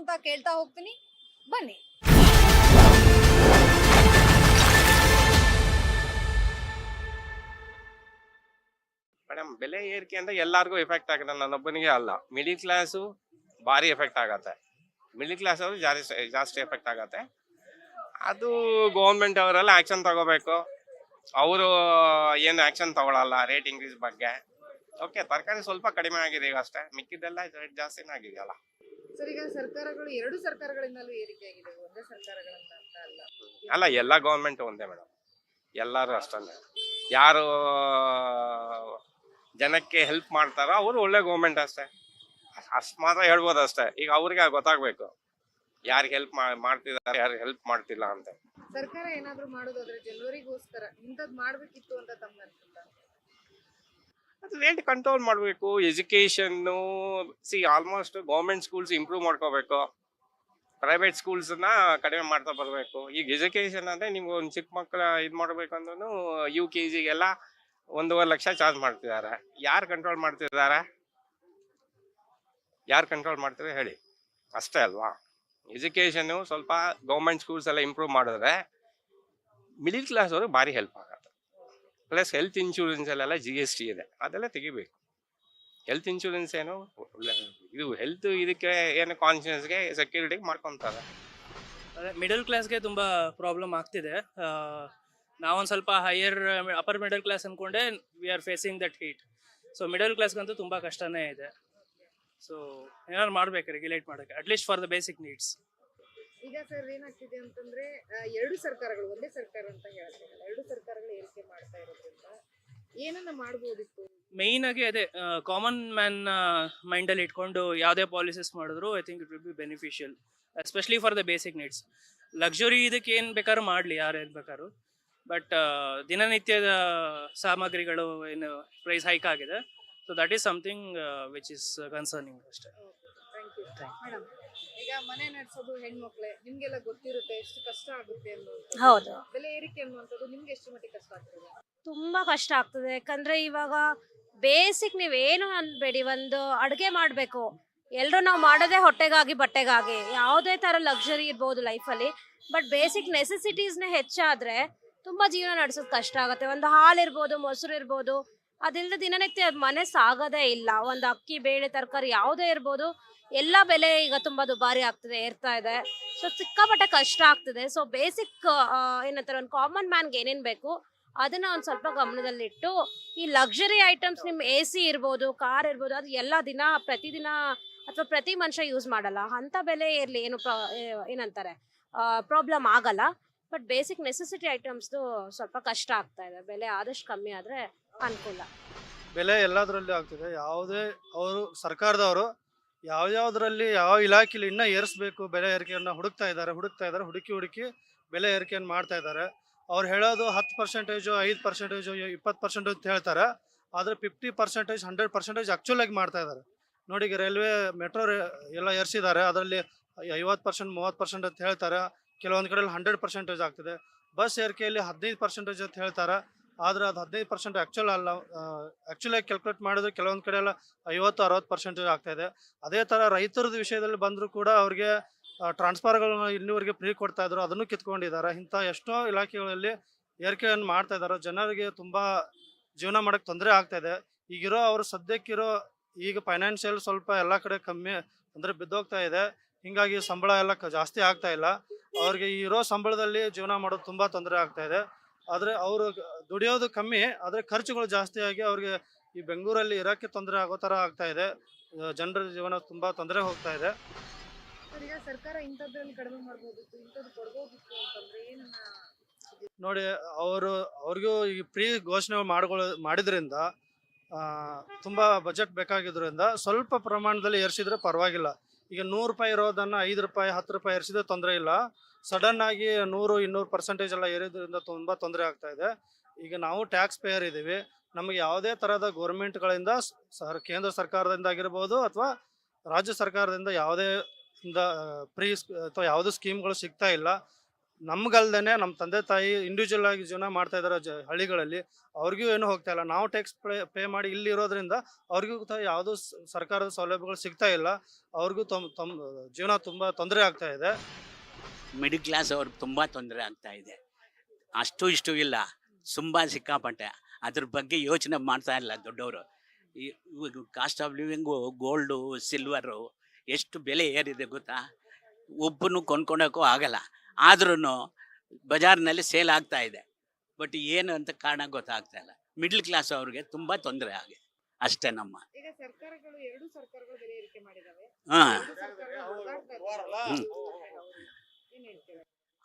ಅಂತ ಕೇಳ್ತಾ ಹೋಗ್ತೀನಿ. ಬನ್ನಿ. ಮೇಡಮ್ ಬೆಲೆ ಏರಿಕೆ ಅಂದ್ರೆ ಎಲ್ಲಾರ್ಗೂ ಎಫೆಕ್ಟ್ ಆಗುತ್ತೆ. ನನ್ನೊಬ್ಬನಿಗೆ ಅಲ್ಲ. ಮಿಡಿಲ್ ಕ್ಲಾಸು ಭಾರಿ ಎಫೆಕ್ಟ್ ಆಗತ್ತೆ. ಮಿಡಿಲ್ ಕ್ಲಾಸ್ ಅವರು ಜಾಸ್ತಿ ಜಾಸ್ತಿ ಎಫೆಕ್ಟ್ ಆಗತ್ತೆ. ಅದು ಗೌರ್ಮೆಂಟ್ ಅವರೆಲ್ಲ ಆಕ್ಷನ್ ತಗೋಬೇಕು. ಅವರು ಏನು ಆಕ್ಷನ್ ತಗೊಳಲ್ಲ ರೇಟ್ ಇನ್ಕ್ರೀಸ್ ಬಗ್ಗೆ. ಓಕೆ ತರಕಾರಿ ಸ್ವಲ್ಪ ಕಡಿಮೆ ಆಗಿದೆ ಈಗ ಅಷ್ಟೇ. ಮಿಕ್ಕಿದ್ದೆಲ್ಲ ರೇಟ್ ಜಾಸ್ತಿನೇ ಆಗಿದೆಯಲ್ಲ. ಸರ್ ಈಗ ಸರ್ಕಾರಗಳು ಎರಡು ಸರ್ಕಾರಗಳಿಂದಲೂ ಏರಿಕೆ ಆಗಿದೆ. ಒಂದೇ ಸರ್ಕಾರಗಳಿಂದ ಅಂತ ಅಲ್ಲ. ಅಲ್ಲ ಎಲ್ಲ ಗೌರ್ಮೆಂಟ್ ಒಂದೇ ಮೇಡಮ್ ಎಲ್ಲರೂ ಅಷ್ಟೇ ಯಾರು ಜನಕ್ಕೆ ಹೆಲ್ಪ್ ಮಾಡ್ತಾರೋ ಅವರು ಒಳ್ಳೆ ಗೌರ್ಮೆಂಟ್ ಅಷ್ಟೇ. ಅಷ್ಟು ಮಾತ್ರ ಹೇಳ್ಬೋದು ಅಷ್ಟೇ. ಈಗ ಅವ್ರಿಗೆ ಗೊತ್ತಾಗ್ಬೇಕು? ಯಾರಿಗೆ ಹೆಲ್ಪ್ ಮಾಡ್ತಿದ್ದಾರೆ ಯಾರು ಹೆಲ್ಪ್ ಮಾಡ್ತಿಲ್ಲ ಅಂತ. ಸರ್ಕಾರ ಏನಾದರೂ ಮಾಡೋದಾದ್ರೆ ಜನವರಿಗೋಸ್ಕರ ಇಂಥದ್ ಮಾಡಬೇಕಿತ್ತು ಅಂತ ತಮ್ಮ ಅದು ರೇಟ್ ಕಂಟ್ರೋಲ್ ಮಾಡಬೇಕು. Education see almost government schools improve ಮಾಡ್ಕೋಬೇಕು. ಪ್ರೈವೇಟ್ ಸ್ಕೂಲ್ಸ್ನ ಕಡಿಮೆ ಮಾಡ್ತಾ ಬರಬೇಕು. ಈಗ ಎಜುಕೇಶನ್ ಅಂದರೆ ನಿಮ್ಗೆ ಒಂದು ಚಿಕ್ಕ ಮಕ್ಕಳ ಇದು ಮಾಡಬೇಕು ಅಂದ್ರೂ ಯು ಕೆ ಜಿಗೆಲ್ಲ ಒಂದೂವರೆ ಲಕ್ಷ ಚಾರ್ಜ್ ಮಾಡ್ತಿದ್ದಾರೆ. ಯಾರು ಕಂಟ್ರೋಲ್ ಮಾಡ್ತಿದ್ದಾರೆ? ಯಾರು ಕಂಟ್ರೋಲ್ ಮಾಡ್ತಾರೆ ಹೇಳಿ. ಅಷ್ಟೇ ಅಲ್ವಾ? ಎಜುಕೇಷನ್ನು ಸ್ವಲ್ಪ ಗೌರ್ಮೆಂಟ್ ಸ್ಕೂಲ್ಸ್ ಎಲ್ಲ ಇಂಪ್ರೂವ್ ಮಾಡಿದ್ರೆ ಮಿಡಿಲ್ ಕ್ಲಾಸ್ ಅವ್ರಿಗೆ ಭಾರಿ ಹೆಲ್ಪ್ ಆಗುತ್ತೆ. ಪ್ಲಸ್ ಹೆಲ್ತ್ ಇನ್ಶೂರೆನ್ಸ್ ಅಲ್ಲೆಲ್ಲ ಜಿ ಎಸ್ ಟಿ ಇದೆ. ಅದೆಲ್ಲ ತೆಗಿಬೇಕು. ಹೆಲ್ತ್ ಇನ್ಶೂರೆನ್ಸ್ ಏನು? ಇದು ಹೆಲ್ತ್ ಇದಕ್ಕೆ ಏನು ಕಾನ್ಶಿಯನ್ಸ್ಗೆ ಸೆಕ್ಯೂರಿಟಿಗೆ ಮಾಡ್ಕೊತಾರೆ. ಅದೇ ಮಿಡಲ್ ಕ್ಲಾಸ್ಗೆ ತುಂಬ ಪ್ರಾಬ್ಲಮ್ ಆಗ್ತಿದೆ. ನಾವೊಂದು ಸ್ವಲ್ಪ ಹೈಯರ್ ಅಪರ್ ಮಿಡಲ್ ಕ್ಲಾಸ್ ಅಂದ್ಕೊಂಡೆ we are facing that heat so middle ಕ್ಲಾಸ್ಗಂತೂ ತುಂಬ ಕಷ್ಟನೇ ಇದೆ. ಸೊ ಏನಾದ್ರು ಮಾಡ್ಬೇಕು ರೆಗ್ಯುಲೇಟ್ ಮಾಡೋಕ್ಕೆ at least for the basic needs ಈಗ ಸರ್ ಏನಾಗ್ತಿದೆ ಅಂತಂದ್ರೆ ಎರಡು ಸರ್ಕಾರಗಳು ಒಂದೇ ಸರ್ಕಾರ ಅಂತ ಹೇಳ್ತಾರೆ ಎರಡು ಇರೋದ್ರಿಂದ ಏನನ್ನ ಮಾಡ್ಬೋದಿತ್ತು? ಮೇಯ್ನ್ ಆಗಿ ಅದೇ ಕಾಮನ್ ಮ್ಯಾನ್ ಮೈಂಡ್ ಅಲ್ಲಿ ಇಟ್ಕೊಂಡು ಯಾವುದೇ ಪಾಲಿಸೀಸ್ ಮಾಡಿದ್ರು I think it will be beneficial especially for the basic needs luxury ಇದಕ್ಕೆ ಏನು ಬೇಕಾದ್ರೂ ಮಾಡ್ಲಿ ಯಾರು ಏನ್ ಬೇಕಾದ್ರು. ಬಟ್ ದಿನನಿತ್ಯದ ಸಾಮಗ್ರಿಗಳು ಏನು ಪ್ರೈಸ್ ಹೈಕ್ ಆಗಿದೆ. So that is something which is concerning ಅಷ್ಟೇ. ಥ್ಯಾಂಕ್ ಯು ಮೇಡಮ್ ಈಗ ಮನೆ ನಡೆಸೋದು ಹೆಣ್ಮಕ್ಳೆ ನಿಮ್ಗೆಲ್ಲ ಗೊತ್ತಿರುತ್ತೆ ಎಷ್ಟು ಕಷ್ಟ ಆಗುತ್ತೆ ಅನ್ನೋದು ಹೌದು. ಬೆಲೆ ಏರಿಕೆ ಅನ್ನುವಂಥದ್ದು ನಿಮ್ಗೆ ಎಷ್ಟು ಮಟ್ಟಿಗೆ ಕಷ್ಟ ಆಗ್ತದೆ? ತುಂಬಾ ಕಷ್ಟ ಆಗ್ತದೆ. ಯಾಕಂದ್ರೆ ಇವಾಗ ಬೇಸಿಕ್ ನೀವೇನು ಅನ್ಬೇಡಿ, ಒಂದು ಅಡುಗೆ ಮಾಡಬೇಕು. ಎಲ್ಲರೂ ನಾವು ಮಾಡೋದೇ ಹೊಟ್ಟೆಗಾಗಿ, ಬಟ್ಟೆಗಾಗಿ. ಯಾವುದೇ ಥರ ಲಕ್ಸುರಿ ಇರ್ಬೋದು ಲೈಫಲ್ಲಿ ಬಟ್ ಬೇಸಿಕ್ ನೆಸೆಸಿಟೀಸ್ನ ಹೆಚ್ಚಾದ್ರೆ ತುಂಬಾ ಜೀವನ ನಡೆಸೋದು ಕಷ್ಟ ಆಗುತ್ತೆ. ಒಂದು ಹಾಲು ಇರ್ಬೋದು, ಮೊಸರು ಇರ್ಬೋದು ಅದಿಲ್ಲದ ದಿನನಿತ್ಯ ಮನೆ ಸಾಗೋದೇ ಇಲ್ಲ. ಒಂದು ಅಕ್ಕಿ, ಬೇಳೆ, ತರಕಾರಿ ಯಾವುದೇ ಇರ್ಬೋದು, ಎಲ್ಲ ಬೆಲೆ ಈಗ ತುಂಬಾ ದುಬಾರಿ ಆಗ್ತದೆ, ಏರ್ತಾ ಇದೆ. ಸೊ ಸಿಕ್ಕಾಪಟ್ಟೆ ಕಷ್ಟ ಆಗ್ತದೆ. ಸೊ ಬೇಸಿಕ್ ಏನಂತಾರೆ, ಒಂದು ಕಾಮನ್ ಮ್ಯಾನ್ಗೆ ಏನೇನು ಬೇಕು ಅದನ್ನ ಒಂದು ಸ್ವಲ್ಪ ಗಮನದಲ್ಲಿಟ್ಟು, ಈ ಲಕ್ಸುರಿ ಐಟಮ್ಸ್ ನಿಮ್ ಎ ಸಿ ಇರ್ಬೋದು ಕಾರ್ ಇರ್ಬೋದು, ಅದು ಎಲ್ಲ ದಿನ ಪ್ರತಿದಿನ ಅಥವಾ ಪ್ರತಿ ಮನುಷ್ಯ ಯೂಸ್ ಮಾಡಲ್ಲ. ಅಂತ ಬೆಲೆ ಇರಲಿ, ಏನು ಏನಂತಾರೆ ಪ್ರಾಬ್ಲಮ್ ಆಗಲ್ಲ. ಬಟ್ ಬೇಸಿಕ್ ನೆಸೆಸಿಟಿ ಐಟಮ್ಸ್ದು ಸ್ವಲ್ಪ ಕಷ್ಟ ಆಗ್ತಾ ಇದೆ. ಬೆಲೆ ಆದಷ್ಟು ಕಮ್ಮಿ ಆದ್ರೆ ಅನುಕೂಲ. ಬೆಲೆ ಎಲ್ಲದರಲ್ಲೂ ಆಗ್ತಿದೆ. ಯಾವುದೇ ಅವರು, ಸರ್ಕಾರದವರು ಯಾವ್ಯಾವ್ದ್ರಲ್ಲಿ ಯಾವ ಇಲಾಖೆಲಿ ಇನ್ನೂ ಏರಿಸ್ಬೇಕು, ಬೆಲೆ ಏರಿಕೆಯನ್ನು ಹುಡುಕ್ತಾ ಇದ್ದಾರೆ ಹುಡುಕ್ತಾ ಇದ್ದಾರೆ, ಹುಡುಕಿ ಹುಡುಕಿ ಬೆಲೆ ಏರಿಕೆಯನ್ನು ಮಾಡ್ತಾ ಇದ್ದಾರೆ. ಅವ್ರು ಹೇಳೋದು ಹತ್ತು ಪರ್ಸೆಂಟೇಜು ಐದು ಪರ್ಸೆಂಟೇಜು ಇಪ್ಪತ್ತು ಪರ್ಸೆಂಟೇಜ್ ಅಂತ ಹೇಳ್ತಾರೆ. ಆದರೆ ಫಿಫ್ಟಿ ಪರ್ಸೆಂಟೇಜ್ ಹಂಡ್ರೆಡ್ ಪರ್ಸೆಂಟೇಜ್ ಆ್ಯಕ್ಚುಲಾಗಿ ಮಾಡ್ತಾ ಇದ್ದಾರೆ. ನೋಡಿ ಈಗ ರೈಲ್ವೆ ಮೆಟ್ರೋ ಎಲ್ಲ ಏರಿಸಿದ್ದಾರೆ. ಅದರಲ್ಲಿ ಐವತ್ತು ಪರ್ಸೆಂಟ್ ಮೂವತ್ತು ಪರ್ಸೆಂಟ್ ಅಂತ ಹೇಳ್ತಾರೆ. ಕೆಲವೊಂದು ಕಡೆಯಲ್ಲಿ ಹಂಡ್ರೆಡ್ ಪರ್ಸೆಂಟೇಜ್ ಆಗ್ತಿದೆ. ಬಸ್ ಏರಿಕೆಯಲ್ಲಿ ಹದಿನೈದು ಪರ್ಸೆಂಟೇಜ್ ಅಂತ ಹೇಳ್ತಾರೆ. ಆದರೆ ಅದು ಹದಿನೈದು ಪರ್ಸೆಂಟ್ ಆ್ಯಕ್ಚುಲ್ ಅಲ್ಲ. ಆ್ಯಕ್ಚುಲಾಗಿ ಕ್ಯಾಲ್ಕುಲೇಟ್ ಮಾಡಿದ್ರೆ ಕೆಲವೊಂದು ಕಡೆ ಎಲ್ಲ ಐವತ್ತು, ಅರವತ್ತು ಪರ್ಸೆಂಟೇಜ್ ಆಗ್ತಾಯಿದೆ ಅದೇ ಥರ ರೈತರದ ವಿಷಯದಲ್ಲಿ ಬಂದರೂ ಕೂಡ ಅವ್ರಿಗೆ ಟ್ರಾನ್ಸ್ಫರ್ಗಳನ್ನ ಇನ್ನೂವರೆಗೆ ಫ್ರೀ ಕೊಡ್ತಾ ಇದ್ರು, ಅದನ್ನು ಕಿತ್ಕೊಂಡಿದ್ದಾರೆ. ಇಂಥ ಎಷ್ಟೋ ಇಲಾಖೆಗಳಲ್ಲಿ ಏರಿಕೆಯನ್ನು ಮಾಡ್ತಾ ಇದ್ದಾರೆ. ಜನರಿಗೆ ತುಂಬ ಜೀವನ ಮಾಡೋಕ್ಕೆ ತೊಂದರೆ ಆಗ್ತಾ ಇದೆ. ಈಗಿರೋ ಅವರು ಸದ್ಯಕ್ಕಿರೋ ಈಗ ಫೈನಾನ್ಷಿಯಲ್ ಸ್ವಲ್ಪ ಎಲ್ಲ ಕಡೆ ಕಮ್ಮಿ ಅಂದರೆ ಬಿದ್ದೋಗ್ತಾ ಇದೆ. ಹಿಂಗಾಗಿ ಸಂಬಳ ಎಲ್ಲ ಜಾಸ್ತಿ ಆಗ್ತಾ ಇಲ್ಲ. ಅವ್ರಿಗೆ ಇರೋ ಸಂಬಳದಲ್ಲಿ ಜೀವನ ಮಾಡೋದು ತುಂಬ ತೊಂದರೆ ಆಗ್ತಾ ಇದೆ. ಆದರೆ ಅವರು ದುಡಿಯೋದು ಕಮ್ಮಿ, ಆದರೆ ಖರ್ಚುಗಳು ಜಾಸ್ತಿ ಆಗಿ ಅವ್ರಿಗೆ ಈ ಬೆಂಗಳೂರಲ್ಲಿ ಇರೋಕ್ಕೆ ತೊಂದರೆ ಆಗೋ ಥರ ಆಗ್ತಾ ಇದೆ. ಜನರ ಜೀವನ ತುಂಬ ತೊಂದರೆ ಹೋಗ್ತಾ ಇದೆ. ಸರ್ಕಾರ ಇಂಥದ್ರಲ್ಲಿ ಕಡಿಮೆ ಮಾಡ್ಬೋದಿತ್ತು ಇಂಥದ್ದು ಕೊಡ್ಬೋದಿತ್ತು ಅಂತಂದ್ರೆ ಏನನ್ನ ನೋಡಿ, ಅವರು ಅವ್ರಿಗೂ ಈ ಪ್ರೀ ಘೋಷಣೆ ಮಾಡ್ಕೊಳ್ಳೋ ಮಾಡಿದ್ರಿಂದ ತುಂಬಾ ಬಜೆಟ್ ಬೇಕಾಗಿದ್ದರಿಂದ ಸ್ವಲ್ಪ ಪ್ರಮಾಣದಲ್ಲಿ ಏರಿಸಿದ್ರೆ ಪರವಾಗಿಲ್ಲ. ಈಗ ನೂರು ರೂಪಾಯಿ ಇರೋದನ್ನು ಐದು ರೂಪಾಯಿ, ಹತ್ತು ರೂಪಾಯಿ ಏರಿಸಿದ್ರೆ ತೊಂದರೆ ಇಲ್ಲ. ಸಡನ್ ಆಗಿ ನೂರು, ಇನ್ನೂರು ಪರ್ಸೆಂಟೇಜ್ ಎಲ್ಲ ಏರಿದ್ರಿಂದ ತುಂಬ ತೊಂದರೆ ಆಗ್ತಾ ಇದೆ. ಈಗ ನಾವು ಟ್ಯಾಕ್ಸ್ ಪೇಯರ್ ಇದ್ದೀವಿ ನಮಗೆ ಯಾವುದೇ ಥರದ ಗೌರ್ಮೆಂಟ್ಗಳಿಂದ ಸರ್ ಕೇಂದ್ರ ಸರ್ಕಾರದಿಂದ ಆಗಿರ್ಬೋದು ಅಥವಾ ರಾಜ್ಯ ಸರ್ಕಾರದಿಂದ ಯಾವುದೇ ಫ್ರೀ ಅಥವಾ ಯಾವುದೇ ಸ್ಕೀಮ್ಗಳು ಸಿಗ್ತಾ ಇಲ್ಲ. ನಮ್ಗಲ್ದೇನೆ ನಮ್ಮ ತಂದೆ ತಾಯಿ ಇಂಡಿವಿಜುವಲ್ ಆಗಿ ಜೀವನ ಮಾಡ್ತಾ ಇದಾರೆ ಜ, ಹಳ್ಳಿಗಳಲ್ಲಿ. ಅವ್ರಿಗೂ ಏನು ಹೋಗ್ತಾ ಇಲ್ಲ. ನಾವು ಟ್ಯಾಕ್ಸ್ ಪೇ ಮಾಡಿ ಇಲ್ಲಿ ಇರೋದ್ರಿಂದ ಅವ್ರಿಗೂ ಯಾವುದೂ ಸರ್ಕಾರದ ಸೌಲಭ್ಯಗಳು ಸಿಗ್ತಾ ಇಲ್ಲ. ಅವ್ರಿಗೂ ತಮ್ಮ ತಮ್ಮ ಜೀವನ ತುಂಬ ತೊಂದರೆ ಆಗ್ತಾ ಇದೆ. ಮಿಡಿಲ್ ಕ್ಲಾಸ್ ಅವ್ರಿಗೆ ತುಂಬ ತೊಂದರೆ ಆಗ್ತಾ ಇದೆ. ಅಷ್ಟು ಇಷ್ಟು ಇಲ್ಲ. ತುಂಬ ಸಿಕ್ಕಾಪಟ್ಟೆ. ಅದ್ರ ಬಗ್ಗೆ ಯೋಚನೆ ಮಾಡ್ತಾ ಇಲ್ಲ ದೊಡ್ಡವರು. ಈ cost of living gold silver ಎಷ್ಟು ಬೆಲೆ ಏರಿದೆ ಗೊತ್ತಾ? ಒಬ್ಬನು ಕೊಂಡ್ಕೊಳಕ್ಕೂ ಆಗಲ್ಲ. ಆದ್ರೂ ಬಜಾರ್ನಲ್ಲಿ ಸೇಲ್ ಆಗ್ತಾ ಇದೆ. ಬಟ್ ಏನು ಅಂತ ಕಾರಣ ಗೊತ್ತಾಗ್ತಾ ಇಲ್ಲ. ಮಿಡ್ಲ್ ಕ್ಲಾಸ್ ಅವ್ರಿಗೆ ತುಂಬ ತೊಂದರೆ ಆಗಿದೆ ಅಷ್ಟೇ ನಮ್ಮ.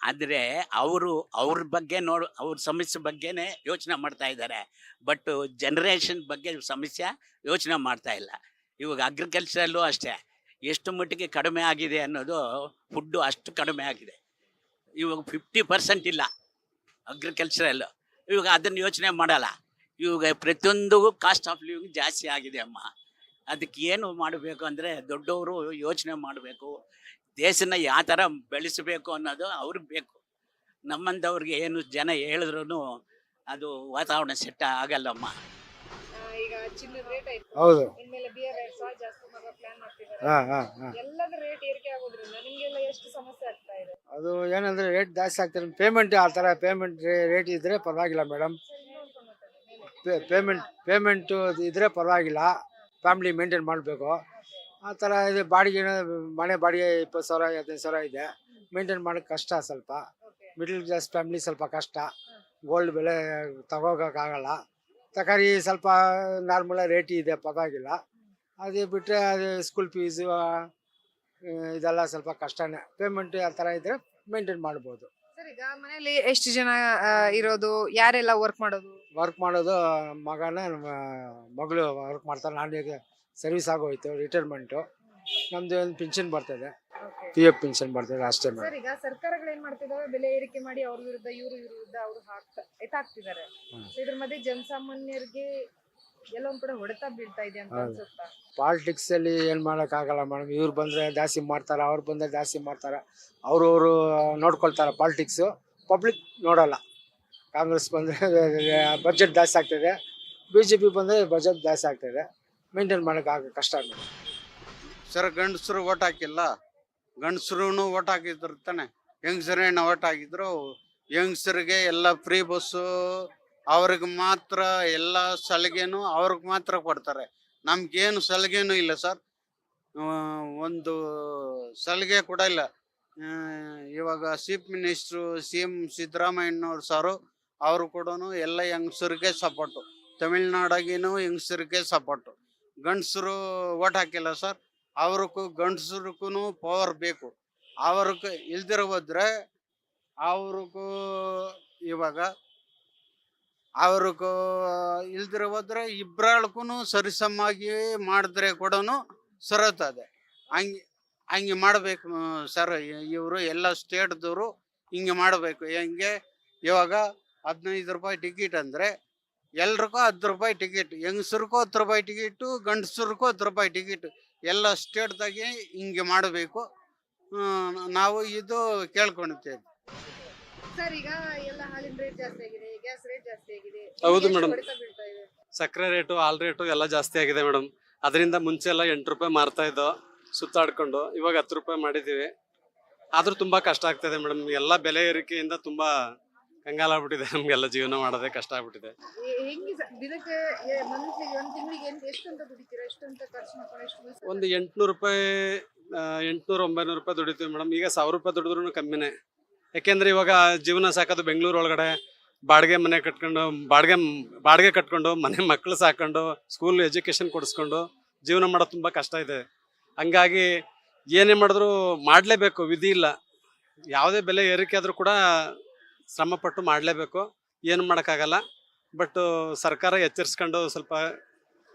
ಆದರೆ ಅವರು ಅವ್ರ ಬಗ್ಗೆ ನೋಡು ಅವ್ರ ಸಮಸ್ಯೆ ಬಗ್ಗೆನೇ ಯೋಚನೆ ಮಾಡ್ತಾ ಇದ್ದಾರೆ. ಬಟ್ ಜನರೇಷನ್ ಬಗ್ಗೆ ಸಮಸ್ಯೆ ಯೋಚನೆ ಮಾಡ್ತಾ ಇಲ್ಲ. ಇವಾಗ ಅಗ್ರಿಕಲ್ಚರಲ್ಲೂ ಅಷ್ಟೇ. ಎಷ್ಟು ಮಟ್ಟಿಗೆ ಕಡಿಮೆ ಆಗಿದೆ ಅನ್ನೋದು ಫುಡ್ಡು ಅಷ್ಟು ಕಡಿಮೆ ಆಗಿದೆ. ಇವಾಗ ಫಿಫ್ಟಿ ಪರ್ಸೆಂಟ್ ಇಲ್ಲ ಅಗ್ರಿಕಲ್ಚರಲ್ಲು ಇವಾಗ ಅದನ್ನು ಯೋಚನೆ ಮಾಡಲ್ಲ. ಇವಾಗ ಪ್ರತಿಯೊಂದು ಕಾಸ್ಟ್ ಆಫ್ ಲಿವಿಂಗ್ ಜಾಸ್ತಿ ಆಗಿದೆ ಅಮ್ಮ. ಅದಕ್ಕೆ ಏನು ಮಾಡಬೇಕು ಅಂದರೆ ದೊಡ್ಡವರು ಯೋಚನೆ ಮಾಡಬೇಕು. ದೇಶನ ಯಾವ ಥರ ಬೆಳೆಸಬೇಕು ಅನ್ನೋದು ಅವ್ರಿಗೆ ಬೇಕು. ನಮ್ಮಂಥವ್ರಿಗೆ ಏನು ಜನ ಹೇಳಿದ್ರು ಅದು ವಾತಾವರಣ ಸೆಟ್ ಆಗಲ್ಲಮ್ಮ. ಈಗ ಹೌದು. ಪ್ಲಾನ್ ಮಾಡ್ತಿದ್ದಾರೆ ಹಾ ಹಾ ಹಾ. ಎಲ್ಲದ ರೇಟ್ ಏರಿಕೆ ಆಗೋದ್ರಿಂದ ನಿಮ್ಗೆಲ್ಲ ಎಷ್ಟು ಸಮಸ್ಯೆ ಆಗ್ತಾ ಇದೆ? ಅದು ಏನಂದ್ರೆ ರೇಟ್ ಜಾಸ್ತಿ ಆಗ್ತಾರೆ ಪೇಮೆಂಟ್ ಆ ಥರ ಪೇಮೆಂಟ್ ರೇಟ್ ಇದ್ರೆ ಪರವಾಗಿಲ್ಲ ಮೇಡಮ್ ಪೇಮೆಂಟ್ ಪೇಮೆಂಟು ಇದ್ರೆ ಪರವಾಗಿಲ್ಲ. ಫ್ಯಾಮಿಲಿ ಮೇಂಟೈನ್ ಮಾಡಬೇಕು. ಆ ಥರ ಇದು ಬಾಡಿಗೆ ಮನೆ ಬಾಡಿಗೆ ಇಪ್ಪತ್ತು ಸಾವಿರ ಹದಿನೈದು ಸಾವಿರ ಇದೆ. ಮೇಂಟೈನ್ ಮಾಡೋಕ್ಕೆ ಕಷ್ಟ ಸ್ವಲ್ಪ. ಮಿಡಲ್ ಕ್ಲಾಸ್ ಫ್ಯಾಮಿಲಿ ಸ್ವಲ್ಪ ಕಷ್ಟ. ಗೋಲ್ಡ್ ಬೆಲೆ ತಗೋಗೋಕ್ಕಾಗಲ್ಲ ತರಕಾರಿ ಸ್ವಲ್ಪ ನಾರ್ಮಲ್ ರೇಟ್ ಇದೆ ಪರವಾಗಿಲ್ಲ. ಅದು ಬಿಟ್ಟರೆ ಅದು ಸ್ಕೂಲ್ ಫೀಸು ಇದೆಲ್ಲ ಸ್ವಲ್ಪ ಕಷ್ಟನೇ. ಪೇಮೆಂಟ್ ಆ ಥರ ಇದ್ರೆ ಮೇಂಟೈನ್ ಮಾಡ್ಬೋದು. ಸರ್ ಈಗ ಮನೆಯಲ್ಲಿ ಎಷ್ಟು ಜನ ಆ, ಇರೋದು? ಯಾರೆಲ್ಲ ವರ್ಕ್ ಮಾಡೋದು? ವರ್ಕ್ ಮಾಡೋದು ಮಗನ ನಮ್ಮ ಮಗಳು ವರ್ಕ್ ಮಾಡ್ತಾರೆ ನಾನು ಈಗ ಸರ್ವಿಸ್ ಆಗೋಯ್ತು ರಿಟೈರ್ಮೆಂಟು ನಮ್ಮದು ಒಂದು ಪಿನ್ಷನ್ ಬರ್ತದೆ. ಪಿ ಎಫ್ ಪಿನ್ಷನ್ ಬರ್ತದೆ ಅಷ್ಟೇ ಮೇಡಮ್. ಸರ್ ಈಗ ಸರ್ಕಾರಗಳು ಏನು ಮಾಡ್ತಿದಾವೆ? ಬೆಲೆ ಏರಿಕೆ ಮಾಡಿ ಅವ್ರ ವಿರುದ್ಧ ಇವ್ರ ವಿರುದ್ಧ ಅವರು ಹಾಕ್ತಾ ಎತ್ತಾಕ್ತಿದ್ದಾರೆ ಹ್ಮ್. ಇದ್ರ ಮಧ್ಯೆ ಜನಸಾಮಾನ್ಯರಿಗೆ ಎಲ್ಲೊಂದ್ ಕಡೆ ಹೊಡೆತ ಬೀಳ್ತಾ ಇದೆ ಅಂತ ಹೌದು. ಅನ್ಸುತ್ತಾ? ಪಾಲಿಟಿಕ್ಸಲ್ಲಿ ಏನು ಮಾಡೋಕ್ಕಾಗಲ್ಲ ಮೇಡಮ್ ಇವ್ರು ಬಂದ್ರೆ ಜಾಸ್ತಿ ಮಾಡ್ತಾರೆ ಅವ್ರು ಬಂದ್ರೆ ಜಾಸ್ತಿ ಮಾಡ್ತಾರೆ. ಅವ್ರವ್ರು ನೋಡ್ಕೊಳ್ತಾರ ಪಾಲಿಟಿಕ್ಸ್ ಪಬ್ಲಿಕ್ ನೋಡಲ್ಲ. ಕಾಂಗ್ರೆಸ್ ಬಂದ್ರೆ ಬಜೆಟ್ ಜಾಸ್ತಿ ಆಗ್ತದೆ. ಬಿ ಜೆ ಪಿ ಬಂದರೆ ಬಜೆಟ್ ಜಾಸ್ತಿ ಆಗ್ತದೆ. ಮೇಂಟೈನ್ ಮಾಡೋಕ್ಕಾಗ ಕಷ್ಟ ಮೇಡಮ್ ಸರ್ ಗಂಡಸರು ಓಟ್ ಹಾಕಿಲ್ಲ. ಗಂಡಸರು ಓಟ್ ಹಾಕಿದ್ರು ತಾನೆ. ಹೆಂಗಸರೇನು ಓಟ್ ಹಾಕಿದ್ರು. ಹೆಂಗಸರಿಗೆ ಎಲ್ಲ ಫ್ರೀ ಬಸ್ಸು ಅವ್ರಿಗೆ ಮಾತ್ರ ಎಲ್ಲ ಸಲಿಗೆನೂ ಅವ್ರಿಗೆ ಮಾತ್ರ ಕೊಡ್ತಾರೆ. ನಮ್ಗೇನು ಸಲಿಗೆನೂ ಇಲ್ಲ ಸರ್. ಒಂದು ಸಲಿಗೆ ಕೂಡ ಇಲ್ಲ. ಇವಾಗ ಚೀಫ್ ಮಿನಿಸ್ಟ್ರು ಸಿ ಎಂ ಸಿದ್ದರಾಮಯ್ಯನವ್ರು ಸಾರು, ಅವರು ಕೂಡ ಎಲ್ಲ ಹೆಂಗಸರಿಗೆ ಸಪೋರ್ಟು. ತಮಿಳ್ನಾಡಾಗಿನೂ ಹೆಂಗಸರಿಗೆ ಸಪೋರ್ಟು. ಗಂಡಸರು ಓಟ್ ಹಾಕಿಲ್ಲ ಸರ್. ಅವ್ರಿಗೂ ಗಂಡಸ್ರಿಗೂ ಪವರ್ ಬೇಕು. ಅವ್ರಿಗೆ ಇಲ್ದಿರ ಹೋದ್ರೆ ಅವ್ರಿಗೂ ಇವಾಗ ಅವ್ರಿಗೂ ಇಲ್ದಿರ ಹೋದ್ರೆ ಇಬ್ಬರಕ್ಕೂ ಸರಿಸಮಾಗಿ ಮಾಡಿದ್ರೆ ಕೂಡ ಸರತದೆ ಹಂಗೆ ಹಂಗೆ ಮಾಡಬೇಕು ಸರ್ ಇವರು ಎಲ್ಲ ಸ್ಟೇಟ್ದವರು ಹಿಂಗೆ ಮಾಡಬೇಕು. ಹೆಂಗೆ? ಇವಾಗ ಹದಿನೈದು ರೂಪಾಯಿ ಟಿಕೆಟ್ ಅಂದರೆ ಎಲ್ರಿಗೂ ಹತ್ತು ರೂಪಾಯಿ ಟಿಕೆಟ್, ಹೆಂಗಸ್ರಿಗೂ ಹತ್ತು ರೂಪಾಯಿ ಟಿಕೆಟು, ಗಂಡಸ್ರಿಗೂ ಹತ್ತು ರೂಪಾಯಿ ಟಿಕೆಟ್, ಎಲ್ಲ ಸ್ಟೇಟ್ದಾಗೆ ಹಿಂಗೆ ಮಾಡಬೇಕು. ನಾವು ಇದು ಕೇಳ್ಕೊಳ್ತೇವೆ. ಸರ್, ಈಗ ಎಲ್ಲ ಹಾಲಿನ ರೇಟ್ ಜಾಸ್ತಿ ಆಗಿದೆ. ಹೌದು ಇದೆ. ಸಕ್ಕರೆ ರೇಟು ಹಾಲ್ ರೇಟು ಎಲ್ಲ ಜಾಸ್ತಿ ಆಗಿದೆ ಮೇಡಮ್ ಅದರಿಂದ ಮುಂಚೆ ಎಲ್ಲ ಎಂಟು ರೂಪಾಯಿ ಮಾರ್ತಾ ಇದ್ದೋ ಸುತ್ತಾಡ್ಕೊಂಡು ಇವಾಗ ಹತ್ತು ರೂಪಾಯಿ ಮಾಡಿದ್ದೀವಿ. ಆದರೂ ತುಂಬಾ ಕಷ್ಟ ಆಗ್ತದೆ ಮೇಡಮ್ ಎಲ್ಲ ಬೆಲೆ ಏರಿಕೆಯಿಂದ ತುಂಬಾ ಕಂಗಾಲಾಗ್ಬಿಟ್ಟಿದೆ ನಮ್ಗೆಲ್ಲ ಜೀವನ ಮಾಡೋದೇ ಕಷ್ಟ ಆಗ್ಬಿಟ್ಟಿದೆ. ಒಂದು ಎಂಟುನೂರು ರೂಪಾಯಿ ಎಂಟುನೂರು ಒಂಬೈನೂರು ರೂಪಾಯಿ ದುಡಿತೀವಿ ಮೇಡಮ್ ಈಗ ಸಾವಿರ ರೂಪಾಯಿ ದುಡಿದ್ರೂ ಕಮ್ಮಿನೇ. ಯಾಕೆಂದರೆ ಇವಾಗ ಜೀವನ ಸಾಕೋದು ಬೆಂಗಳೂರು ಒಳಗಡೆ. ಬಾಡಿಗೆ ಮನೆ ಕಟ್ಕೊಂಡು, ಬಾಡಿಗೆ ಬಾಡಿಗೆ ಕಟ್ಕೊಂಡು, ಮನೆ ಮಕ್ಕಳು ಸಾಕೊಂಡು ಸ್ಕೂಲ್ ಎಜುಕೇಷನ್ ಕೊಡಿಸ್ಕೊಂಡು ಜೀವನ ಮಾಡೋದು ತುಂಬ ಕಷ್ಟ ಇದೆ. ಹಂಗಾಗಿ ಏನೇ ಮಾಡಿದ್ರು ಮಾಡಲೇಬೇಕು, ವಿಧಿ ಇಲ್ಲ. ಯಾವುದೇ ಬೆಲೆ ಏರಿಕೆ ಆದರೂ ಕೂಡ ಶ್ರಮಪಟ್ಟು ಮಾಡಲೇಬೇಕು. ಏನು ಮಾಡೋಕ್ಕಾಗಲ್ಲ. ಬಟ್ ಸರ್ಕಾರ ಎಚ್ಚರಿಸ್ಕೊಂಡು ಸ್ವಲ್ಪ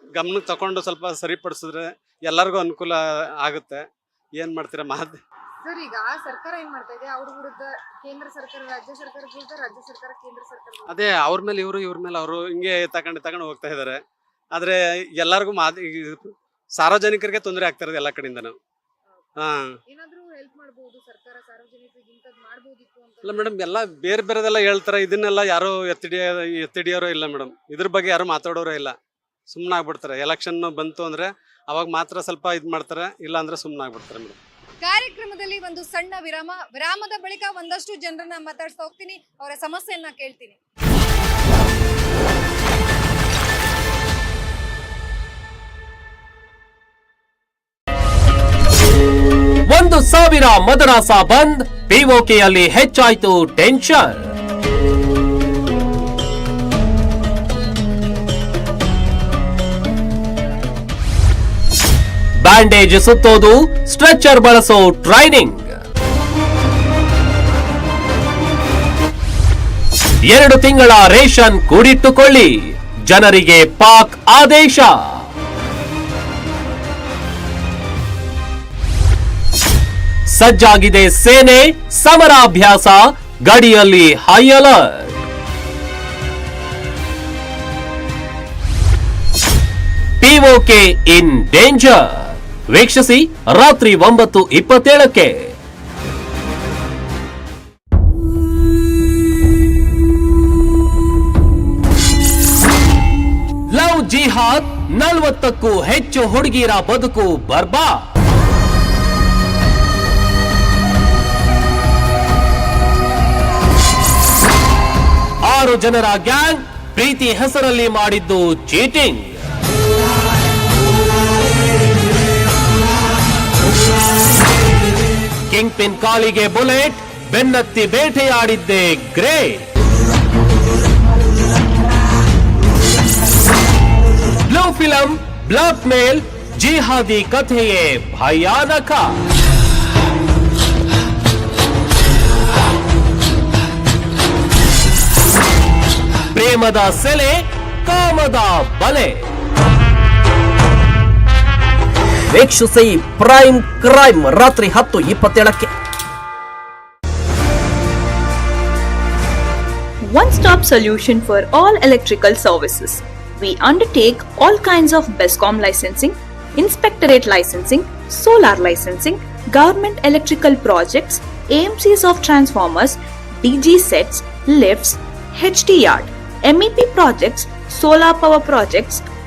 ಗಮನಕ್ಕೆ ತಗೊಂಡು ಸ್ವಲ್ಪ ಸರಿಪಡಿಸಿದ್ರೆ ಎಲ್ಲರಿಗೂ ಅನುಕೂಲ ಆಗುತ್ತೆ. ಏನು ಮಾಡ್ತೀರಾ ಮಾತು ಸರ್ ಈಗ ಸರ್ಕಾರ ಏನ್ ಮಾಡ್ತಾ ಇದೆ? ಅವ್ರ ವಿರುದ್ಧ ಕೇಂದ್ರ ಸರ್ಕಾರ ರಾಜ್ಯ ಸರ್ಕಾರ ವಿರುದ್ಧ ರಾಜ್ಯ ಸರ್ಕಾರ ಕೇಂದ್ರ ಸರ್ಕಾರ ವಿರುದ್ಧ. ಅದೇ ಅವ್ರ ಮೇಲೆ ಇವರು ಇವ್ರ ಮೇಲೆ ಅವರು ಹಿಂಗೆ ತಗೊಂಡು ತಗೊಂಡು ಹೋಗ್ತಾ ಇದ್ದಾರೆ ಆದರೆ ಎಲ್ಲರಿಗೂ ಮಾ ಸಾರ್ವಜನಿಕರಿಗೆ ತೊಂದರೆ ಆಗ್ತಾ ಇರೋದು ಎಲ್ಲ ಕಡೆಯಿಂದನೂ. ಹಾಂ. ಏನಾದ್ರೂ ಹೆಲ್ಪ್ ಮಾಡಬಹುದು ಸರ್ಕಾರ ಸಾರ್ವಜನಿಕರಿಗೆ ಇಂಥದ್ದು ಮಾಡಬಹುದಿತ್ತು ಅಂತ? ಇಲ್ಲ ಮೇಡಮ್ ಎಲ್ಲ ಬೇರೆ ಬೇರೆದೆಲ್ಲ ಹೇಳ್ತಾರೆ. ಇದನ್ನೆಲ್ಲ ಯಾರು ಎತ್ತಿಡಿಯ ಎತ್ತಿಡಿಯೋರು ಇಲ್ಲ ಮೇಡಮ್. ಇದ್ರ ಬಗ್ಗೆ ಯಾರು ಮಾತಾಡೋರು ಇಲ್ಲ. ಸುಮ್ಮನೆ ಆಗ್ಬಿಡ್ತಾರೆ ಎಲೆಕ್ಷನ್ ಬಂತು ಅಂದ್ರೆ ಅವಾಗ ಮಾತ್ರ ಸ್ವಲ್ಪ ಇದು ಮಾಡ್ತಾರೆ ಇಲ್ಲ ಅಂದ್ರೆ ಸುಮ್ಮನೆ ಆಗ್ಬಿಡ್ತಾರೆ ಮೇಡಮ್. ಕಾರ್ಯಕ್ರಮದಲ್ಲಿ ಒಂದು ಸಣ್ಣ ವಿರಾಮ. ವಿರಾಮದ ಬಳಿಕ ಒಂದಷ್ಟು ಜನರನ್ನ ಮಾತಾಡ್ಸ್ತಾ ಹೋಗ್ತೀನಿ. ಅವರ ಸಮಸ್ಯೆಯನ್ನ ಕೇಳ್ತೀನಿ. ಒಂದು ಸಾವಿರ ಮದರಾಸ ಬಂದ್ ಪಿಒಕೆಯಲ್ಲಿ ಹೆಚ್ಚಾಯ್ತು ಟೆನ್ಷನ್. ಬ್ಯಾಂಡೇಜ್ ಸುತ್ತೋದು ಸ್ಟ್ರೆಚರ್ ಬಳಸೋ ಟ್ರೈನಿಂಗ್. ಎರಡು ತಿಂಗಳ ರೇಷನ್ ಕೂಡಿಟ್ಟುಕೊಳ್ಳಿ. ಜನರಿಗೆ ಪಾಕ್ ಆದೇಶ. ಸಜ್ಜಾಗಿದೆ ಸೇನೆ, ಸಮರಾಭ್ಯಾಸ, ಗಡಿಯಲ್ಲಿ high alert PoK in danger ವೀಕ್ಷಿಸಿ ರಾತ್ರಿ ಒಂಬತ್ತು ಇಪ್ಪತ್ತೇಳಕ್ಕೆ. ಲವ್ ಜಿಹಾದ್ ನಲವತ್ತಕ್ಕೂ ಹೆಚ್ಚು ಹುಡುಗಿರ ಬದುಕು ಬರ್ಬಾ. ಆರು ಜನರ ಗ್ಯಾಂಗ್ ಪ್ರೀತಿ ಹೆಸರಲ್ಲಿ ಮಾಡಿದ್ದು ಚೀಟಿಂಗ್. ಕಿಂಗ್ ಪಿನ್ ಕಾಲಿಗೆ ಬುಲೆಟ್, ಬೆನ್ನತ್ತಿ ಬೇಟೆಯಾಡಿದ್ದೆ grey. Blue film, blackmail, ಜಿಹಾದಿ ಕಥೆಯೇ ಭಯಾನಕ. ಪ್ರೇಮದ ಸೆಲೆ, ಕಾಮದ ಬಲೆ. ವೀಕ್ಷಿಸಿ ಪ್ರೈಮ್ ಕ್ರೈಮ್ ರಾತ್ರಿ ಹತ್ತು ಇಪ್ಪತ್ತೇಳಕ್ಕೆ one stop solution for all electrical services. We undertake all kinds of BESCOM licensing, inspectorate licensing, solar licensing, government electrical projects, AMCs of transformers, DG sets, lifts, HT yard, MEP projects, solar power projects,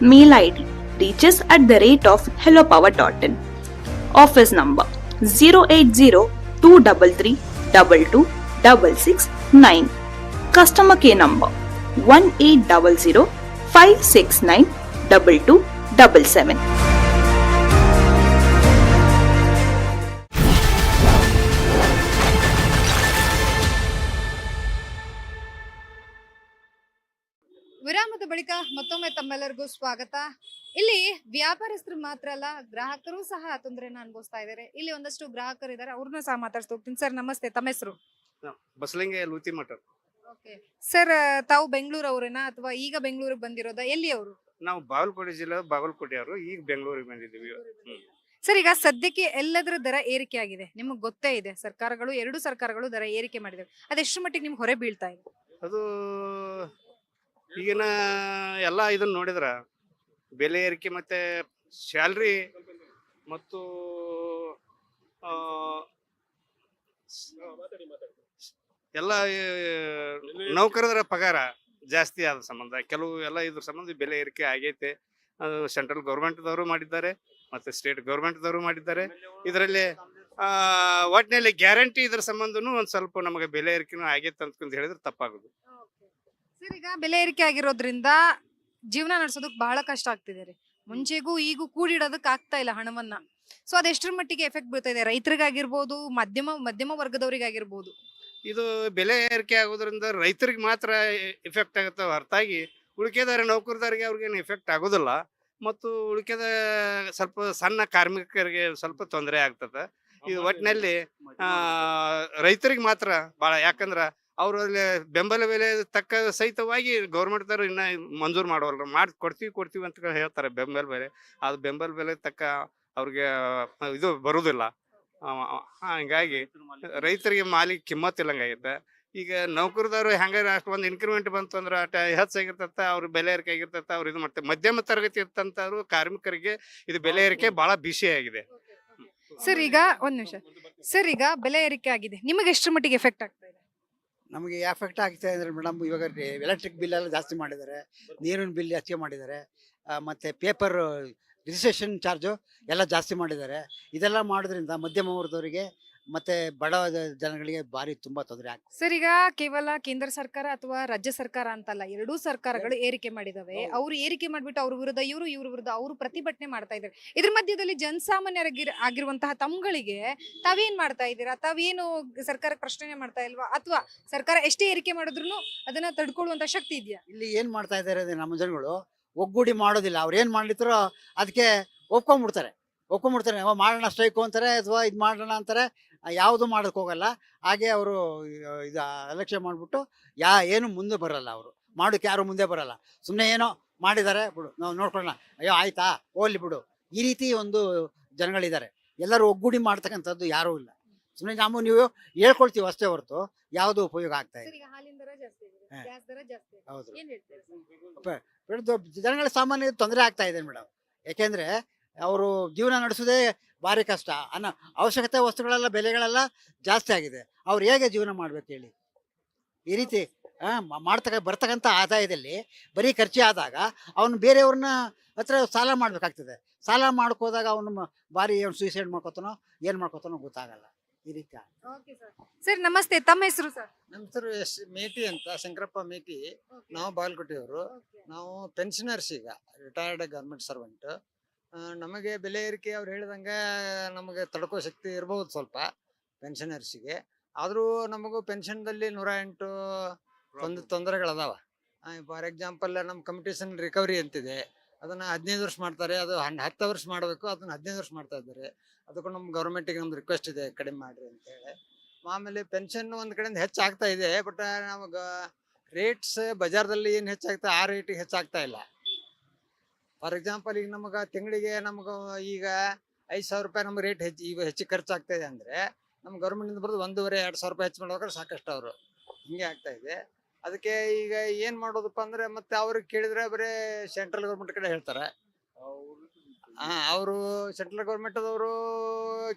Mail ID reaches at the rate of hellopower.in. Office number 080 233 22669. Customer care number 1800 569 2277. ಮತ್ತೊಮ್ಮೆ ತಮ್ಮೆಲ್ಲರಿಗೂ ಸ್ವಾಗತ. ಇಲ್ಲಿ ವ್ಯಾಪಾರಸ್ಥರು ಮಾತ್ರ ಅಲ್ಲ ಗ್ರಾಹಕರು ಸಹ ತೊಂದರೆನ ಅನುಭವಿಸ್ತಾ ಇದ್ದಾರೆ ಇಲ್ಲಿ ಒಂದಷ್ಟು ಗ್ರಾಹಕರು ಇದ್ದಾರೆ ಅವ್ರನ್ನ ಸಹ ಮಾತಾಡ್ಸ್ತಾ ಹೋಗ್ತೀನಿ. ಸರ್ ನಮಸ್ತೆ. ತಮ್ಮ ಹೆಸರು? ಬಸಲಿಂಗೆ ಲೂತಿ ಮಠ. ಸರ್ ತಾವು ಬೆಂಗಳೂರು ಅವರೇನಾ? ಅಥವಾ ಈಗ ಬೆಂಗಳೂರಿಗೆ ಬಂದಿರೋದ? ಎಲ್ಲಿ ಅವರು? ನಾವು ಬಾಗಲಕೋಟೆ ಜಿಲ್ಲೆ ಬಾಗಲಕೋಟೆಯವರು ಈಗ ಬೆಂಗಳೂರಿಗೆ ಬಂದಿದ್ದೀವಿ. ಸರ್ ಈಗ ಸದ್ಯಕ್ಕೆ ಎಲ್ಲದರ ದರ ಏರಿಕೆ ಆಗಿದೆ? ನಿಮಗೆ ಗೊತ್ತೇ ಇದೆ ಸರ್ಕಾರಗಳು ಎರಡು ಸರ್ಕಾರಗಳು ದರ ಏರಿಕೆ ಮಾಡಿದೆ ಅದೆಷ್ಟು ಮಟ್ಟಿಗೆ ನಿಮ್ಗೆ ಹೊರೆ ಬೀಳ್ತಾ ಇದೆ? ಅದು ಈಗಿನ ಎಲ್ಲ ಇದನ್ನ ನೋಡಿದ್ರ ಬೆಲೆ ಏರಿಕೆ ಮತ್ತೆ ಸ್ಯಾಲ್ರಿ ಮತ್ತು ಆ, ಎಲ್ಲ ನೌಕರರ ಪಗಾರ ಜಾಸ್ತಿ ಆದ ಸಂಬಂಧ ಕೆಲವು ಎಲ್ಲ ಇದ್ರ ಸಂಬಂಧ ಬೆಲೆ ಏರಿಕೆ ಆಗೈತೆ. ಅದು ಸೆಂಟ್ರಲ್ ಗೌರ್ಮೆಂಟ್ದವರು ಮಾಡಿದ್ದಾರೆ ಮತ್ತೆ ಸ್ಟೇಟ್ ಗೌರ್ಮೆಂಟ್ದವರು ಮಾಡಿದ್ದಾರೆ. ಇದರಲ್ಲಿ ಒಟ್ಟಿನಲ್ಲಿ ಗ್ಯಾರಂಟಿ ಇದ್ರ ಸಂಬಂಧನೂ ಒಂದು ಸ್ವಲ್ಪ ನಮಗೆ ಬೆಲೆ ಏರಿಕೆನೂ ಆಗೈತೆ ಅಂತಂದು ಹೇಳಿದ್ರೆ ತಪ್ಪಾಗೋದು. ಸರ್ ಈಗ ಬೆಲೆ ಏರಿಕೆ ಆಗಿರೋದ್ರಿಂದ ಜೀವನ ನಡೆಸೋದಕ್ಕೆ ಬಹಳ ಕಷ್ಟ ಆಗ್ತಿದೆ ರೀ. ಮುಂಚೆಗೂ ಈಗೂ ಕೂಡಿಡೋದಕ್ಕೆ ಆಗ್ತಾ ಇಲ್ಲ ಹಣವನ್ನ. ಸೊ ಅದೆಷ್ಟರ ಮಟ್ಟಿಗೆ ಎಫೆಕ್ಟ್ ಬೀಳ್ತಾ ಇದೆ? ರೈತರಿಗಾಗಿರ್ಬೋದು ಮಧ್ಯಮ ಮಧ್ಯಮ ವರ್ಗದವರಿಗಾಗಿರ್ಬೋದು. ಇದು ಬೆಲೆ ಏರಿಕೆ ಆಗೋದ್ರಿಂದ ರೈತರಿಗೆ ಮಾತ್ರ ಎಫೆಕ್ಟ್ ಆಗುತ್ತೆ ಹೊರತಾಗಿ. ಉಳಿಕೆದಾರ ನೌಕರದಾರಿಗೆ ಅವ್ರಿಗೇನು ಎಫೆಕ್ಟ್ ಆಗೋದಿಲ್ಲ. ಮತ್ತು ಉಳಿಕೆದ ಸ್ವಲ್ಪ ಸಣ್ಣ ಕಾರ್ಮಿಕರಿಗೆ ಸ್ವಲ್ಪ ತೊಂದರೆ ಆಗ್ತದೆ. ಇದು ಒಟ್ಟಿನಲ್ಲಿ ರೈತರಿಗೆ ಮಾತ್ರ ಭಾಳ ಯಾಕಂದ್ರೆ ಅವರು ಅಲ್ಲಿ ಬೆಂಬಲ ಬೆಲೆ ತಕ್ಕ ಸಹಿತವಾಗಿ ಗೌರ್ಮೆಂಟ್ದವ್ರು ಇನ್ನ ಮಂಜೂರು ಮಾಡೋಲ್ಲ ಮಾಡಿ ಕೊಡ್ತೀವಿ ಕೊಡ್ತೀವಿ ಅಂತ ಹೇಳ್ತಾರೆ ಬೆಂಬಲ ಬೆಲೆ. ಅದು ಬೆಂಬಲ ಬೆಲೆ ತಕ್ಕ ಅವ್ರಿಗೆ ಇದು ಬರುವುದಿಲ್ಲ ಹಂಗಾಗಿ ರೈತರಿಗೆ ಮಾಲಿ ಕಿಮ್ಮತ್ ಇಲ್ಲಂಗಾಗೈತೆ ಈಗ ನೌಕರದವ್ರು ಹೆಂಗಾರ ಅಷ್ಟೊಂದು ಒಂದು ಇನ್ಕ್ರಿಮೆಂಟ್ ಬಂತು ಅಂದ್ರೆ ಅಟ ಹೆಚ್ಚಾಗಿರ್ತತ್ತ ಅವ್ರ ಬೆಲೆ ಏರಿಕೆ ಆಗಿರ್ತತ್ತ ಅವ್ರು ಇದು ಮಾಡ್ತಾರೆ. ಮಧ್ಯಮ ತರಗತಿ ಇರ್ತಂತವ್ರು ಕಾರ್ಮಿಕರಿಗೆ ಇದು ಬೆಲೆ ಏರಿಕೆ ಬಹಳ ಬಿಸಿ ಆಗಿದೆ. ಸರ್ ಈಗ ಒಂದು ನಿಮಿಷ. ಸರ್ ಈಗ ಬೆಲೆ ಏರಿಕೆ ಆಗಿದೆ. ನಿಮಗೆ ಎಷ್ಟು ಮಟ್ಟಿಗೆ ಎಫೆಕ್ಟ್ ಆಗ್ತಾ ಇದೆ? ನಮಗೆ ಎಫೆಕ್ಟ್ ಆಗ್ತಾ ಅಂದರೆ ಮೇಡಮ್ ಇವಾಗ ಎಲೆಕ್ಟ್ರಿಕ್ ಬಿಲ್ ಎಲ್ಲ ಜಾಸ್ತಿ ಮಾಡಿದ್ದಾರೆ. ನೀರಿನ ಬಿಲ್ ಹೆಚ್ಚಿಗೆ ಮಾಡಿದ್ದಾರೆ. ಮತ್ತೆ ಪೇಪರ್ ರಿಜಿಸ್ಟ್ರೇಷನ್ ಚಾರ್ಜು ಎಲ್ಲ ಜಾಸ್ತಿ ಮಾಡಿದ್ದಾರೆ. ಇದೆಲ್ಲ ಮಾಡೋದ್ರಿಂದ ಮಧ್ಯಮ ವರ್ಗದವರಿಗೆ ಮತ್ತೆ ಬಡ ಜನಗಳಿಗೆ ಭಾರಿ ತುಂಬಾ ತೊಂದರೆ ಆಗ್ತದೆ. ಸರ್ ಈಗ ಕೇವಲ ಕೇಂದ್ರ ಸರ್ಕಾರ ಅಥವಾ ರಾಜ್ಯ ಸರ್ಕಾರ ಅಂತಲ್ಲ ಎರಡೂ ಸರ್ಕಾರಗಳು ಏರಿಕೆ ಮಾಡಿದವೆ. ಅವ್ರು ಏರಿಕೆ ಮಾಡಿಬಿಟ್ಟು ಅವ್ರ ವಿರುದ್ಧ ಇವರು ಇವ್ರ ವಿರುದ್ಧ ಅವರು ಪ್ರತಿಭಟನೆ ಮಾಡ್ತಾ ಇದ್ದಾರೆ. ಇದ್ರ ಮಧ್ಯದಲ್ಲಿ ಜನಸಾಮಾನ್ಯರಾಗಿರ್ ಆಗಿರುವಂತಹ ತಮ್ಗಳಿಗೆ ತಾವೇನ್ ಮಾಡ್ತಾ ಇದ್ದೀರಾ? ತಾವೇನು ಸರ್ಕಾರಕ್ಕೆ ಪ್ರಶ್ನೆ ಮಾಡ್ತಾ ಇಲ್ವಾ? ಅಥವಾ ಸರ್ಕಾರ ಎಷ್ಟೇ ಏರಿಕೆ ಮಾಡಿದ್ರು ಅದನ್ನ ತಡ್ಕೊಳ್ಳುವಂತ ಶಕ್ತಿ ಇದೆಯಾ? ಇಲ್ಲಿ ಏನ್ ಮಾಡ್ತಾ ಇದ್ದಾರೆ ನಮ್ಮ ಜನಗಳು ಒಗ್ಗೂಡಿ ಮಾಡೋದಿಲ್ಲ. ಅವ್ರು ಏನ್ ಮಾಡ್ಲಿತ್ತರೋ ಅದಕ್ಕೆ ಒಪ್ಕೊಂಡ್ಬಿಡ್ತಾರೆ. ಒಪ್ಕೊಂಡ್ಬಿಡ್ತಾರೆ ಮಾಡೋಣ ಸ್ಟ್ರೈಕು ಅಂತಾರೆ ಅಥವಾ ಇದು ಮಾಡೋಣ ಅಂತಾರೆ ಯಾವುದು ಮಾಡೋಕೆ ಹೋಗಲ್ಲ. ಹಾಗೆ ಅವರು ಇದು ಎಲೆಕ್ಷನ್ ಮಾಡಿಬಿಟ್ಟು ಯಾ ಏನು ಮುಂದೆ ಬರಲ್ಲ ಅವರು. ಮಾಡೋಕೆ ಯಾರು ಮುಂದೆ ಬರಲ್ಲ. ಸುಮ್ಮನೆ ಏನೋ ಮಾಡಿದ್ದಾರೆ ಬಿಡು ನಾವು ನೋಡ್ಕೊಳ್ಳೋಣ. ಅಯ್ಯೋ ಆಯ್ತಾ? ಹೋಗ್ಲಿ ಬಿಡು. ಈ ರೀತಿ ಒಂದು ಜನಗಳಿದ್ದಾರೆ. ಎಲ್ಲರೂ ಒಗ್ಗೂಡಿ ಮಾಡ್ತಕ್ಕಂಥದ್ದು ಯಾರೂ ಇಲ್ಲ. ಸುಮ್ಮನೆ ನಾವು ನೀವು ಹೇಳ್ಕೊಳ್ತೀವಿ ಅಷ್ಟೇ ಹೊರತು ಯಾವುದು ಉಪಯೋಗ ಆಗ್ತಾ ಇದೆ. ಹೌದು? ಜನಗಳ ಸಾಮಾನ್ಯ ತೊಂದರೆ ಆಗ್ತಾ ಇದೆ ಮೇಡಮ್ ಯಾಕೆಂದ್ರೆ ಅವರು ಜೀವನ ನಡೆಸೋದೇ ಭಾರಿ ಕಷ್ಟ. ಅನ್ನ ಅವಶ್ಯಕತೆ ವಸ್ತುಗಳೆಲ್ಲ ಬೆಲೆಗಳೆಲ್ಲ ಜಾಸ್ತಿ ಆಗಿದೆ. ಅವ್ರು ಹೇಗೆ ಜೀವನ ಮಾಡ್ಬೇಕು ಹೇಳಿ? ಈ ರೀತಿ ಮಾಡ್ತಕ್ಕ ಬರ್ತಕ್ಕಂಥ ಆದಾಯದಲ್ಲಿ ಬರೀ ಖರ್ಚು ಆದಾಗ ಅವನು ಬೇರೆಯವ್ರನ್ನ ಹತ್ರ ಸಾಲ ಮಾಡ್ಬೇಕಾಗ್ತದೆ. ಸಾಲ ಮಾಡ್ಕೋದಾಗ ಅವನು ಭಾರಿ ಏನು ಸೂಸೈಡ್ ಮಾಡ್ಕೋತಾನೋ ಏನು ಮಾಡ್ಕೋತಾನೋ ಗೊತ್ತಾಗಲ್ಲ. ಈ ರೀತಿ. ಸರ್. ನಮಸ್ತೆ. ತಮ್ಮ ಹೆಸರು ಸರ್? ನಮ್ಮ ಹೆಸರು ಎಸ್ ಮೇಟಿ ಅಂತ ಶಂಕರಪ್ಪ ಮೇಟಿ. ನಾವು ಬಾಗಲಕೋಟೆಯವರು. ನಾವು ಪೆನ್ಷನರ್ಸ್ ಈಗ ರಿಟೈರ್ಡ್ ಗೌರ್ಮೆಂಟ್ ಸರ್ವೆಂಟ್ ನಮಗೆ ಬೆಲೆ ಏರಿಕೆ ಅವ್ರು ಹೇಳಿದಂಗೆ ನಮಗೆ ತಡ್ಕೋ ಶಕ್ತಿ ಇರಬಹುದು ಸ್ವಲ್ಪ ಪೆನ್ಷನರ್ಸಿಗೆ. ಆದರೂ ನಮಗೂ ಪೆನ್ಷನ್ದಲ್ಲಿ ನೂರ ಎಂಟು ಒಂದು ತೊಂದರೆಗಳದಾವ. ಫಾರ್ ಎಕ್ಸಾಂಪಲ್ ನಮ್ಮ ಕಂಪಿಟೇಷನ್ ರಿಕವರಿ ಅಂತಿದೆ. ಅದನ್ನು ಹದಿನೈದು ವರ್ಷ ಮಾಡ್ತಾರೆ. ಅದು ಹನ್ ಹತ್ತು ವರ್ಷ ಮಾಡಬೇಕು. ಅದನ್ನು ಹದಿನೈದು ವರ್ಷ ಮಾಡ್ತಾ ಇದ್ದಾರೆ. ಅದಕ್ಕೂ ನಮ್ಮ ಗೌರ್ಮೆಂಟಿಗೆ ನಮ್ದು ರಿಕ್ವೆಸ್ಟ್ ಇದೆ ಕಡಿಮೆ ಮಾಡಿರಿ ಅಂತೇಳಿ ಆಮೇಲೆ ಪೆನ್ಷನ್ ಒಂದು ಕಡೆಯಿಂದ ಹೆಚ್ಚಾಗ್ತಾ ಇದೆ. ಬಟ್ ನಮಗೆ ರೇಟ್ಸ್ ಬಜಾರ್ದಲ್ಲಿ ಏನು ಹೆಚ್ಚಾಗ್ತಾ ಆ ರೇಟಿಗೆ ಹೆಚ್ಚಾಗ್ತಾ ಇಲ್ಲ. ಫಾರ್ ಎಕ್ಸಾಂಪಲ್ ಈಗ ನಮಗೆ ತಿಂಗಳಿಗೆ ನಮಗೆ ಈಗ ಐದು ಸಾವಿರ ರೂಪಾಯಿ ನಮ್ಗೆ ರೇಟ್ ಹೆಚ್ಚು, ಈಗ ಹೆಚ್ಚು ಖರ್ಚಾಗ್ತಾಯಿದೆ ಅಂದರೆ ನಮ್ಮ ಗೌರ್ಮೆಂಟಿಂದ ಬರೋದು ಒಂದೂವರೆ, ಎರಡು ಸಾವಿರ ರೂಪಾಯಿ ಹೆಚ್ಚು ಮಾಡ್ಬೇಕಾದ್ರೆ ಸಾಕಷ್ಟು ಅವರು. ಹಿಂಗೆ ಆಗ್ತಾ ಇದೆ. ಅದಕ್ಕೆ ಈಗ ಏನು ಮಾಡೋದಪ್ಪ ಅಂದರೆ ಮತ್ತೆ ಅವ್ರಿಗೆ ಕೇಳಿದ್ರೆ ಬರೀ ಸೆಂಟ್ರಲ್ ಗೌರ್ಮೆಂಟ್ ಕಡೆ ಹೇಳ್ತಾರೆ. ಹಾಂ ಅವರು ಸೆಂಟ್ರಲ್ ಗೌರ್ಮೆಂಟದವರು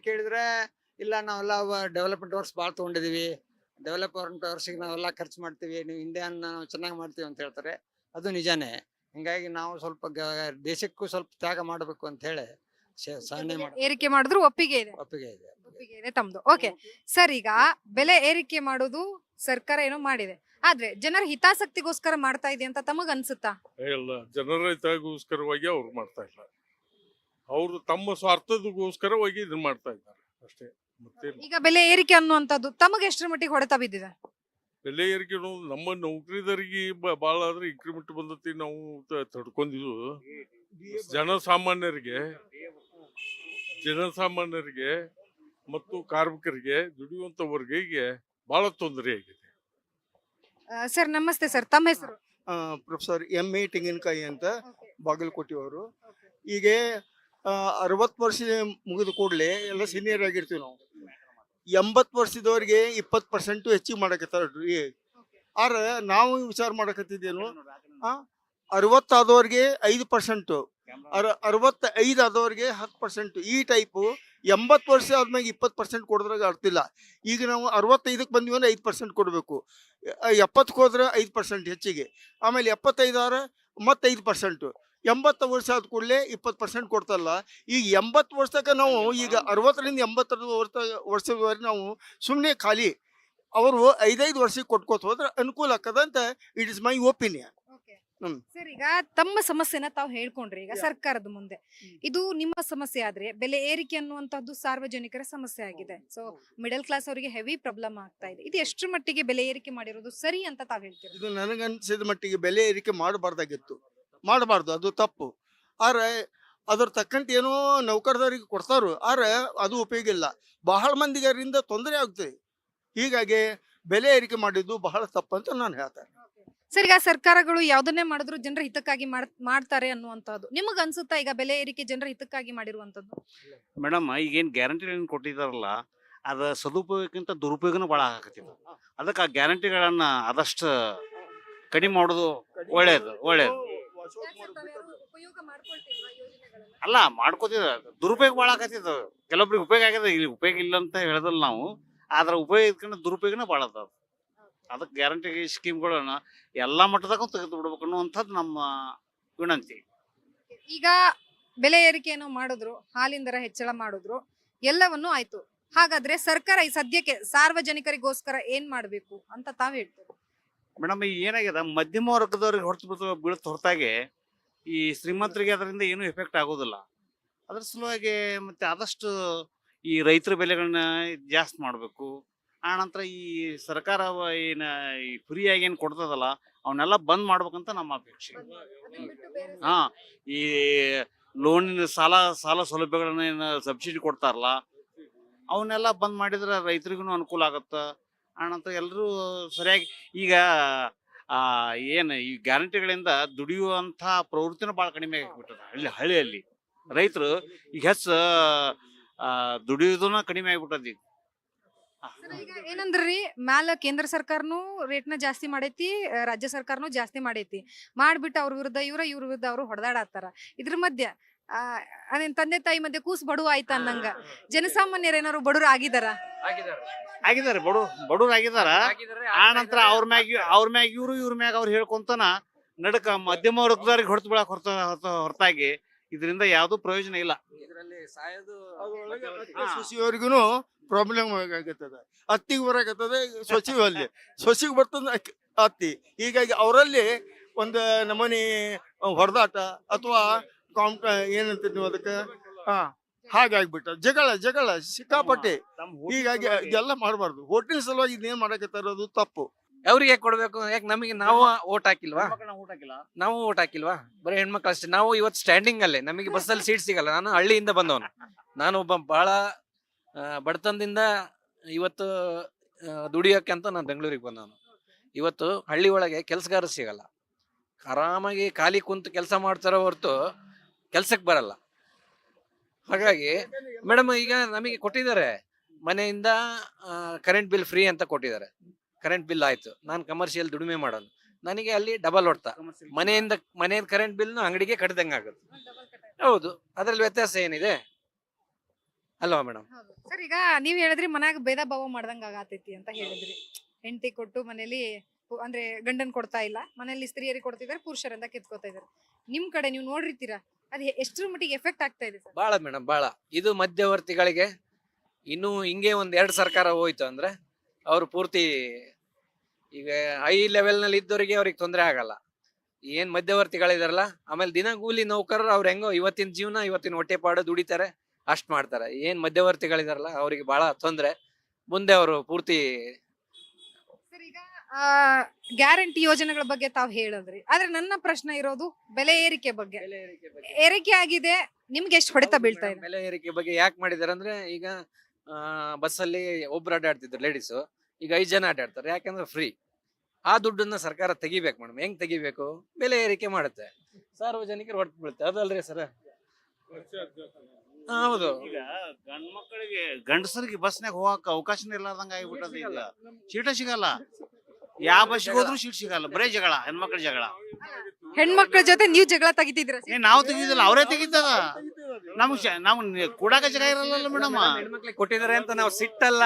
ಕೇಳಿದ್ರೆ ಇಲ್ಲ, ನಾವೆಲ್ಲ ಡೆವಲಪ್ಮೆಂಟ್ ವರ್ಸ್ ಭಾಳ ತೊಗೊಂಡಿದ್ದೀವಿ ಡೆವಲಪ್ಮೆಂಟ್ ವರ್ಕ್ಸಿಗೆ ನಾವೆಲ್ಲ ಖರ್ಚು ಮಾಡ್ತೀವಿ. ನೀವು ಇಂಡಿಯಾನ ನಾವು ಚೆನ್ನಾಗಿ ಮಾಡ್ತೀವಿ ಅಂತ ಹೇಳ್ತಾರೆ. ಅದು ನಿಜಾನೇ. ಹಿಂಗಾಗಿ ನಾವು ಸ್ವಲ್ಪ ಗ- ದೇಶಕ್ಕೂ ಸ್ವಲ್ಪ ತ್ಯಾಗ ಮಾಡಬೇಕು ಅಂತ ಹೇಳಿ ಮಾಡಿ ಏರಿಕೆ ಮಾಡಿದ್ರು ಒಪ್ಪಿಗೆ ಇದೆ. ಒಪ್ಪಿಗೆ ಇದೆ ಒಪ್ಪಿಗೆ ಇದೆ. ತಮ್ದು. ಓಕೆ ಸರ್ ಈಗ ಬೆಲೆ ಏರಿಕೆ ಮಾಡೋದು ಸರ್ಕಾರ ಏನೋ ಮಾಡಿದೆ. ಆದ್ರೆ ಜನರ ಹಿತಾಸಕ್ತಿಗೋಸ್ಕರ ಮಾಡ್ತಾ ಇದೆ ಅಂತ ತಮಗ ಅನ್ಸುತ್ತಾ? ಇಲ್ಲ. ಜನರ ಹಿತಗೋಸ್ಕರವಾಗಿ ಅವ್ರು ಮಾಡ್ತಾ ಇಲ್ಲ. ಅವರು ತಮ್ಮ ಸ್ವಾರ್ಥದಗೋಸ್ಕರವಾಗಿ ಇದನ್ನ ಮಾಡ್ತಾ ಇದ್ದಾರೆ. ಅಷ್ಟೇ. ಮತ್ತೆ ಈಗ ಬೆಲೆ ಏರಿಕೆ ಅನ್ನುವಂಥದ್ದು ತಮಗೆ ಎಷ್ಟರ ಮಟ್ಟಿಗೆ ಹೊಡೆತ ಬಿದ್ದಿದೆ? ಬೆಲೆ ಏರಿಕೆ ನಮ್ಮ ನೌಕರಿದರಿಗೆ ಭಾಳ ಆದ್ರೆ ಇನ್ಕ್ರಿಮೆಂಟ್ ಬಂದತಿ ನಾವು ತಡ್ಕೊಂಡಿದ್ವು ಜನಸಾಮಾನ್ಯರಿಗೆ ಜನಸಾಮಾನ್ಯರಿಗೆ ಮತ್ತು ಕಾರ್ಮಿಕರಿಗೆ ದುಡಿಯುವಂತ ವರ್ಗಕ್ಕೆ ಬಹಳ ತೊಂದರೆ ಆಗಿದೆ. ಸರ್ ನಮಸ್ತೆ ಸರ್ ತಮ್ಮ ಹೆಸರು? ಪ್ರೊಫೆಸರ್ ಎಂ ಎ ತೆಂಗಿನಕಾಯಿ ಅಂತ ಬಾಗಲಕೋಟೆಯವರು ಈಗ ಅರವತ್ತು ವರ್ಷ ಮುಗಿದ ಕೂಡಲೇ ಎಲ್ಲ ಸೀನಿಯರ್ ಆಗಿರ್ತೀವಿ ನಾವು. ಎಂಬತ್ತು ವರ್ಷದವ್ರಿಗೆ ಇಪ್ಪತ್ತು ಪರ್ಸೆಂಟು ಹೆಚ್ಚಿಗೆ ಮಾಡಕತ್ತಾರ್ರಿ ಆದ್ರೆ ನಾವು ವಿಚಾರ ಮಾಡಕತ್ತಿದ್ದೇನು ಅರವತ್ತಾದವ್ರಿಗೆ ಐದು ಪರ್ಸೆಂಟು, ಅರ ಅರವತ್ತ ಐದು ಆದವ್ರಿಗೆ ಹತ್ತು ಪರ್ಸೆಂಟ್. ಈ ಟೈಪು ಎಂಬತ್ತು ವರ್ಷ ಆದ್ಮೇಲೆ ಇಪ್ಪತ್ತು ಪರ್ಸೆಂಟ್ ಕೊಡೋದ್ರಾಗ ಅರ್ಥ ಈಗ ನಾವು ಅರವತ್ತೈದಕ್ಕೆ ಬಂದ್ವಿ ಅಂದ್ರೆ ಐದು ಪರ್ಸೆಂಟ್ ಕೊಡಬೇಕು. ಎಪ್ಪತ್ತಕ್ಕೆ ಹೋದ್ರೆ ಐದು ಪರ್ಸೆಂಟ್ ಹೆಚ್ಚಿಗೆ. ಆಮೇಲೆ ಎಪ್ಪತ್ತೈದಾರ ಮತ್ತೆ ಐದು ಪರ್ಸೆಂಟು. ಎಂಬತ್ತು ವರ್ಷ ಆದ ಕೂಡಲೇ ಇಪ್ಪತ್ತು ಪರ್ಸೆಂಟ್ ಕೊಡ್ತಲ್ಲ. ಈಗ ಎಂಬತ್ತು ವರ್ಷಕ್ಕೆ ನಾವು ಈಗ ಅರವತ್ತರಿಂದ ಎಂಬತ್ತರ ವರ್ಷ ವರ್ಷದವರೆಗೆ ನಾವು ಸುಮ್ಮನೆ ಖಾಲಿ. ಅವರು ಐದೈದು ವರ್ಷಕ್ಕೆ ಕೊಟ್ಕೋತ ಹೋದ್ರೆ ಅನುಕೂಲ ಆಗ್ತದ ಅಂತ it is my opinion sir ಈಗ ತಮ್ಮ ಸಮಸ್ಯೆನ ತಾವು ಹೇಳ್ಕೊಂಡ್ರಿ ಈಗ ಸರ್ಕಾರದ ಮುಂದೆ. ಇದು ನಿಮ್ಮ ಸಮಸ್ಯೆ ಆದ್ರೆ ಬೆಲೆ ಏರಿಕೆ ಅನ್ನುವಂತದ್ದು ಸಾರ್ವಜನಿಕರ ಸಮಸ್ಯೆ ಆಗಿದೆ. ಸೊ ಮಿಡಲ್ ಕ್ಲಾಸ್ ಅವರಿಗೆ ಹೆವಿ ಪ್ರಾಬ್ಲಮ್ ಆಗ್ತಾ ಇದೆ. ಇದು ಎಷ್ಟು ಮಟ್ಟಿಗೆ ಬೆಲೆ ಏರಿಕೆ ಮಾಡಿರೋದು ಸರಿ ಅಂತ ತಾವು ಹೇಳ್ತೀರಾ? ಇದು ನನಗನ್ಸಿದ ಮಟ್ಟಿಗೆ ಬೆಲೆ ಏರಿಕೆ ಮಾಡಬಾರ್ದಾಗಿತ್ತು. ಮಾಡಬಾರ್ದು ಅದು ತಪ್ಪು. ಆದ್ರೆ ಅದ್ರ ತಕ್ಕಂತೆ ಏನೋ ನೌಕರದವರಿಗೆ ಕೊಡ್ತಾರು ಆದ್ರೆ ಅದು ಉಪಯೋಗ ಇಲ್ಲ. ಬಹಳ ಮಂದಿಗೆ ಅದರಿಂದ ತೊಂದರೆ ಆಗ್ತದೆ ಹೀಗಾಗಿ ಬೆಲೆ ಏರಿಕೆ ಮಾಡಿದ್ದು ಬಹಳ ತಪ್ಪಂತ ನಾನು ಹೇಳ್ತೇನೆ. ಸರ್ ಈಗ ಸರ್ಕಾರಗಳು ಯಾವ್ದನ್ನೇ ಮಾಡಿದ್ರು ಜನರ ಹಿತಕ್ಕಾಗಿ ಮಾಡ್- ಮಾಡ್ತಾರೆ ಅನ್ನುವಂಥದ್ದು. ನಿಮಗೆ ಅನ್ಸುತ್ತಾ ಈಗ ಬೆಲೆ ಏರಿಕೆ ಜನರ ಹಿತಕ್ಕಾಗಿ ಮಾಡಿರುವಂತದ್ದು ಮೇಡಮ್ ಈಗೇನು ಗ್ಯಾರಂಟಿಗಳನ್ನು ಕೊಟ್ಟಿದ್ದಾರಲ್ಲ ಅದು ಸದುಪಯೋಗಕ್ಕಿಂತ ದುರುಪಯೋಗನೂ ಭಾಳ ಆಗತ್ತಿದೆ ಅದಕ್ಕೆ ಆ ಗ್ಯಾರಂಟಿಗಳನ್ನು ಆದಷ್ಟು ಕಡಿಮೆ ಮಾಡೋದು ಒಳ್ಳೇದು ಒಳ್ಳೇದು. ಅಲ್ಲ ಮಾಡ್ಕೋತಿದ ದುರುಪಯೋಗ ಭಾಳ ಆಗತ್ತಿದ ಕೆಲವೊಬ್ರಿಗೆ ಉಪಯೋಗ ಆಗ್ಯದ ಇಲ್ಲಿ ಉಪಯೋಗ ಇಲ್ಲ ಅಂತ ಹೇಳದಲ್ಲ ನಾವು. ಆದ್ರೆ ಉಪಯೋಗಕ್ಕಿಂತ ದುರುಪಯೋಗನೇ ಭಾಳ ಅದ ಅದಕ್ಕೆ ಗ್ಯಾರಂಟಿ ಸ್ಕೀಮ್ಗಳನ್ನ ಎಲ್ಲಾ ಮಟ್ಟದಾಗ ತೆಗೆದು ಬಿಡ್ಬೇಕು ಅನ್ನುವಂಥದ್ದು ನಮ್ಮ ವಿನಂತಿ. ಈಗ ಬೆಲೆ ಏರಿಕೆಯನ್ನು ಮಾಡಿದ್ರು ಹಾಲಿನ ದರ ಹೆಚ್ಚಳ ಮಾಡಿದ್ರು ಎಲ್ಲವನ್ನೂ ಆಯ್ತು. ಹಾಗಾದ್ರೆ ಸರ್ಕಾರ ಈ ಸದ್ಯಕ್ಕೆ ಸಾರ್ವಜನಿಕರಿಗೋಸ್ಕರ ಏನ್ ಮಾಡ್ಬೇಕು ಅಂತ ತಾವ್ ಹೇಳ್ತೀರಿ? ಮೇಡಮ್ ಈಗ ಏನಾಗಿದೆ, ಮಧ್ಯಮ ವರ್ಗದವ್ರಿಗೆ ಹೊರತು ಬೀಳ್ತ ಬೀಳುತ್ತ ಹೊರತಾಗಿ ಈ ಶ್ರೀಮಂತರಿಗೆ ಅದರಿಂದ ಏನೂ ಎಫೆಕ್ಟ್ ಆಗೋದಿಲ್ಲ. ಅದ್ರ ಸಲುವಾಗಿ ಮತ್ತೆ ಆದಷ್ಟು ಈ ರೈತರ ಬೆಲೆಗಳನ್ನ ಜಾಸ್ತಿ ಮಾಡಬೇಕು. ಆನಂತರ ಈ ಸರ್ಕಾರ ಏನ, ಈ ಫ್ರೀಯಾಗಿ ಏನು ಕೊಡ್ತದಲ್ಲ, ಅವನ್ನೆಲ್ಲ ಬಂದ್ ಮಾಡ್ಬೇಕಂತ ನಮ್ಮ ಅಪೇಕ್ಷೆ. ಹಾ, ಈ ಲೋನಿನ ಸಾಲ ಸಾಲ ಸೌಲಭ್ಯಗಳನ್ನ ಏನು ಸಬ್ಸಿಡಿ ಕೊಡ್ತಾರಲ್ಲ, ಅವನ್ನೆಲ್ಲ ಬಂದ್ ಮಾಡಿದ್ರೆ ರೈತರಿಗೂ ಅನುಕೂಲ ಆಗತ್ತ? ಆನಂತರ ಎಲ್ಲರೂ ಸರಿಯಾಗಿ ಈಗ ಆ ಏನು ಈ ಗ್ಯಾರಂಟಿಗಳಿಂದ ದುಡಿಯುವಂಥ ಪ್ರವೃತ್ತಿನ ಭಾಳ ಕಡಿಮೆ ಆಗಿಬಿಟ್ಟದ ಹಳ್ಳಿ ಹಳ್ಳಿಯಲ್ಲಿ. ರೈತರು ಈಗ ಹೆಚ್ಚು ಆ, ದುಡಿಯೋದನ್ನ ಕಡಿಮೆ ಆಗಿಬಿಟ್ಟದ ಈಗ. ಏನಂದ್ರಿ? ಮ್ಯಾಲ ಕೇಂದ್ರ ಸರ್ಕಾರನು ರೇಟ್ನ ಜಾಸ್ತಿ ಮಾಡೈತಿ ರಾಜ್ಯ ಸರ್ಕಾರನು ಜಾಸ್ತಿ ಮಾಡೈತಿ. ಮಾಡ್ಬಿಟ್ಟು ಅವ್ರ ವಿರುದ್ಧ ಇವ್ರ ಇವ್ರ ವಿರುದ್ಧ ಅವ್ರು ಹೊಡೆದಾಡತ್ತಾರ. ಇದ್ರ ಮಧ್ಯ ಆ, ಅದೇನ್ ತಂದೆ ತಾಯಿ ಮಧ್ಯೆ ಕೂಸ್ ಬಡವ ಆಯ್ತ ಅನ್ನಂಗ? ಜನಸಾಮಾನ್ಯರು ಏನಾರು ಬಡವ್ರು ಆಗಿದಾರ. ಆಗಿದ್ದಾರೆ ಬಡು ಬಡವ್ರು ಆಗಿದಾರ ನಂತರ ಅವ್ರ ಮ್ಯಾಗ ಅವ್ರ ಮ್ಯಾಗ ಇವ್ರು ಇವ್ರ ಮ್ಯಾಗ ಅವ್ರು ಹೇಳ್ಕೊಂತನ ನಡಕ ಮಧ್ಯಮ ವರ್ಗದವ್ರಿಗೆ ಹೊಡೆದು ಬೀಳಕ್ ಹೊರತ ಹೊರತ- ಹೊರತಾಗಿ. ಇದರಿಂದ ಯಾವ್ದು ಪ್ರಯೋಜನ ಇಲ್ಲ. ಸೊಸಿಯವರಿಗೂ ಪ್ರಾಬ್ಲಮ್ ಆಗತ್ತದ ಅತ್ತಿಗೆ ಬರಾಕತ್ತದ ಸೊಸಿ ಅಲ್ಲಿ ಸೊಸಿಗೆ ಬರ್ತದ ಅತ್ತಿ. ಹತ್ತಿ ಹೀಗಾಗಿ ಅವರಲ್ಲಿ ಒಂದು ನಮನಿ ಹೊಡೆದಾಟ ಅಥವಾ ಕಾಂಪ್ ಏನಂತೀರಿ ನೀವು ಅದಕ್ಕೆ? ಹಾ. ಹಾಗಾಗ್ಬಿಟ್ಟ ಜಗಳ ಜಗಳ ಸಿಕ್ಕಾಪಟ್ಟೆ. ಹೀಗಾಗಿ ಇದೆಲ್ಲ ಮಾಡಬಾರ್ದು. ಹೋಟೆಲ್ ಸಲುವಾಗಿ ಇದೇನ್ ಮಾಡಕ್ಕೆ ತರೋದು ತಪ್ಪು. ಅವ್ರಿಗೆ ಕೊಡ್ಬೇಕು. ಯಾಕೆ ನಮಗೆ ನಾವು ಓಟ್ ಹಾಕಿಲ್ವಾ? ನಾವು ಓಟ್ ಹಾಕಿಲ್ವಾ? ಬರೀ ಹೆಣ್ಮಕ್ಳು ಅಷ್ಟೇ. ನಾವು ಇವತ್ತು ಸ್ಟ್ಯಾಂಡಿಂಗ್ ಅಲ್ಲೇ. ನಮಗೆ ಬಸ್ಸಲ್ಲಿ ಸೀಟ್ ಸಿಗಲ್ಲ. ನಾನು ಹಳ್ಳಿಯಿಂದ ಬಂದವನು. ನಾನು ಒಬ್ಬ ಬಹಳ ಬಡತನದಿಂದ ಇವತ್ತು ದುಡಿಯೋಕೆ ಅಂತ ನಾನು ಬೆಂಗಳೂರಿಗೆ ಬಂದವನು. ಇವತ್ತು ಹಳ್ಳಿ ಒಳಗೆ ಕೆಲಸಗಾರ ಸಿಗಲ್ಲ. ಆರಾಮಾಗಿ ಖಾಲಿ ಕುಂತು ಕೆಲಸ ಮಾಡ್ತಾರೋ ಹೊರತು ಕೆಲ್ಸಕ್ಕೆ ಬರಲ್ಲ. ಹಾಗಾಗಿ ಮೇಡಮ್ ಈಗ ನಮಗೆ ಕೊಟ್ಟಿದ್ದಾರೆ. ಮನೆಯಿಂದ ಕರೆಂಟ್ ಬಿಲ್ ಫ್ರೀ ಅಂತ ಕೊಟ್ಟಿದ್ದಾರೆ. ಕರೆಂಟ್ ಬಿಲ್ ಆಯ್ತು. ನಾನು ಕಮರ್ಷಿಯಲ್ ದುಡಿಮೆ ಮಾಡೋದು. ನನಗೆ ಅಲ್ಲಿ ಡಬಲ್ ಹೊಡ್ತಾ. ಮನೆಯಿಂದ ಮನೆಯಿಂದ ಕರೆಂಟ್ ಬಿಲ್ನು ಅಂಗಡಿಗೆ ಕಟ್ಟದಂಗೆ ಆಗುತ್ತೆ. ಹೌದು. ಅದರಲ್ಲಿ ವ್ಯತ್ಯಾಸ ಏನಿದೆ? ಅಲ್ವಾ ಮೇಡಮ್? ಸರ್, ಈಗ ನೀವ್ ಹೇಳಿದ್ರಿ ಮನ್ಯಾಗ ಭೇದ ಭಾವ ಮಾಡ್ದಂಗ ಆಗತೈತಿ ಅಂತ ಹೇಳಿದ್ರಿ. ಹೆಂಡತಿ ಕೊಟ್ಟು ಮನೇಲಿ ಅಂದ್ರೆ ಗಂಡನ್ ಕೊಡ್ತಾ ಇಲ್ಲ. ಮನೆಯಲ್ಲಿ ಸ್ತ್ರೀಯರಿಗೆ ಕೊಡ್ತಿದ್ದಾರೆ, ಪುರುಷರಿಂದ ಕಿತ್ಕೋತಾ ಇದಾರೆ ನಿಮ್ ಕಡೆ ನೀವು ನೋಡಿರ್ತೀರಾ? ಅದು ಎಷ್ಟರ ಮಟ್ಟಿಗೆ ಎಫೆಕ್ಟ್ ಆಗ್ತಾ ಇದೆ ಸರ್? ಬಾಳ ಮೇಡಮ್ ಭಾಳ ಇದು ಮಧ್ಯವರ್ತಿಗಳಿಗೆ ಇನ್ನು ಹಿಂಗೆ ಒಂದ್ ಎರಡು ಸರ್ಕಾರ ಹೋಯ್ತು ಅಂದ್ರೆ ಅವ್ರು ಪೂರ್ತಿ ಈಗ ಹೈ ಲೆವೆಲ್ನಲ್ಲಿ ಇದ್ದವರಿಗೆ ಅವ್ರಿಗೆ ತೊಂದರೆ ಆಗಲ್ಲ. ಏನ್ ಮಧ್ಯವರ್ತಿಗಳಿದಾರಲ್ಲ, ಆಮೇಲೆ ದಿನ ಕೂಲಿ ನೌಕರರು ಅವ್ರು ಹೆಂಗೋ ಇವತ್ತಿನ ಜೀವನ, ಇವತ್ತಿನ ಹೊಟ್ಟೆಪಾಡು ದುಡಿತಾರೆ, ಅಷ್ಟ್ ಮಾಡ್ತಾರೆ. ಏನ್ ಮಧ್ಯವರ್ತಿಗಳಿದಾರಲ್ಲ, ಅವ್ರಿಗೆ ಬಹಳ ತೊಂದರೆ. ಮುಂದೆ ಅವರು ಪೂರ್ತಿ ಗ್ಯಾರಂಟಿ ಯೋಜನೆಗಳ ಬಗ್ಗೆ ತಾವು ಹೇಳಿದ್ರಿ. ಆದ್ರೆ ನನ್ನ ಪ್ರಶ್ನೆ ಇರೋದು ಬೆಲೆ ಏರಿಕೆ ಬಗ್ಗೆ. ಏರಿಕೆ ಆಗಿದೆ ನಿಮ್ಗೆ ಎಷ್ಟು ಹೊಡೆತ ಬೀಳ್ತಾ ಇದೆ? ಬೆಲೆ ಏರಿಕೆ ಬಗ್ಗೆ ಯಾಕೆ ಮಾಡಿದಾರೆ ಅಂದ್ರೆ ಈಗ ಆ, ಬಸ್ಸಲ್ಲಿ ಒಬ್ರು ಅಡ್ಡಾಡ್ತಿದ್ರು ಲೇಡೀಸ್ ಈಗ ಐದು ಜನ ಅಡ್ಡಾಡ್ತಾರೆ ಯಾಕಂದ್ರೆ ಫ್ರೀ ಆ ದುಡ್ಡನ್ನ ಸರ್ಕಾರ ತೆಗಿಬೇಕು ಮೇಡಮ್. ಹೆಂಗ್ ತೆಗಿಬೇಕು? ಬೆಲೆ ಏರಿಕೆ ಮಾಡುತ್ತೆ. ಸಾರ್ವಜನಿಕರು ಹೊಟ್ಟು ಬೀಳುತ್ತೆ. ಅದಲ್ರಿ ಸರ್? ಹೌದು ಈಗ ಗಂಡ್ ಮಕ್ಕಳಿಗೆ ಗಂಡಸರಿಗೆ ಬಸ್ನಾಗ ಹೋಗಕ್ ಅವಕಾಶನೇ ಇರ್ಲಾರ್ದಂಗ ಆಗಿಬಿಟ್ಟದ ಈಗ. ಸೀಟ ಸಿಗಲ್ಲ. ಯಾವ ಬಸ್ಸಿಗೆ ಹೋದ್ರು ಸೀಟ್ ಸಿಗಲ್ಲ ಬರೇ ಜಗಳ ಹೆಣ್ಮಕ್ಳ ಜಗಳ. ಹೆಣ್ಮಕ್ಳ ಜೊತೆ ನೀವ್ ಜಗಳ ತೆಗಿತಿದ್ರ ಏ ನಾವು ತೆಗಿದಿಲ್ಲ ಅವರೇ ತೆಗಿತದ. ನಮ್ಗೆ ನಾವು ಕೂಡಾಕ ಜಾಗ ಇರಲ್ಲ ಮೇಡಮ್. ಹೆಣ್ಮಕ್ಳಿಗೆ ಕೊಟ್ಟಿದ್ದಾರೆ ಅಂತ ನಾವು ಸಿಟ್ಟಲ್ಲ.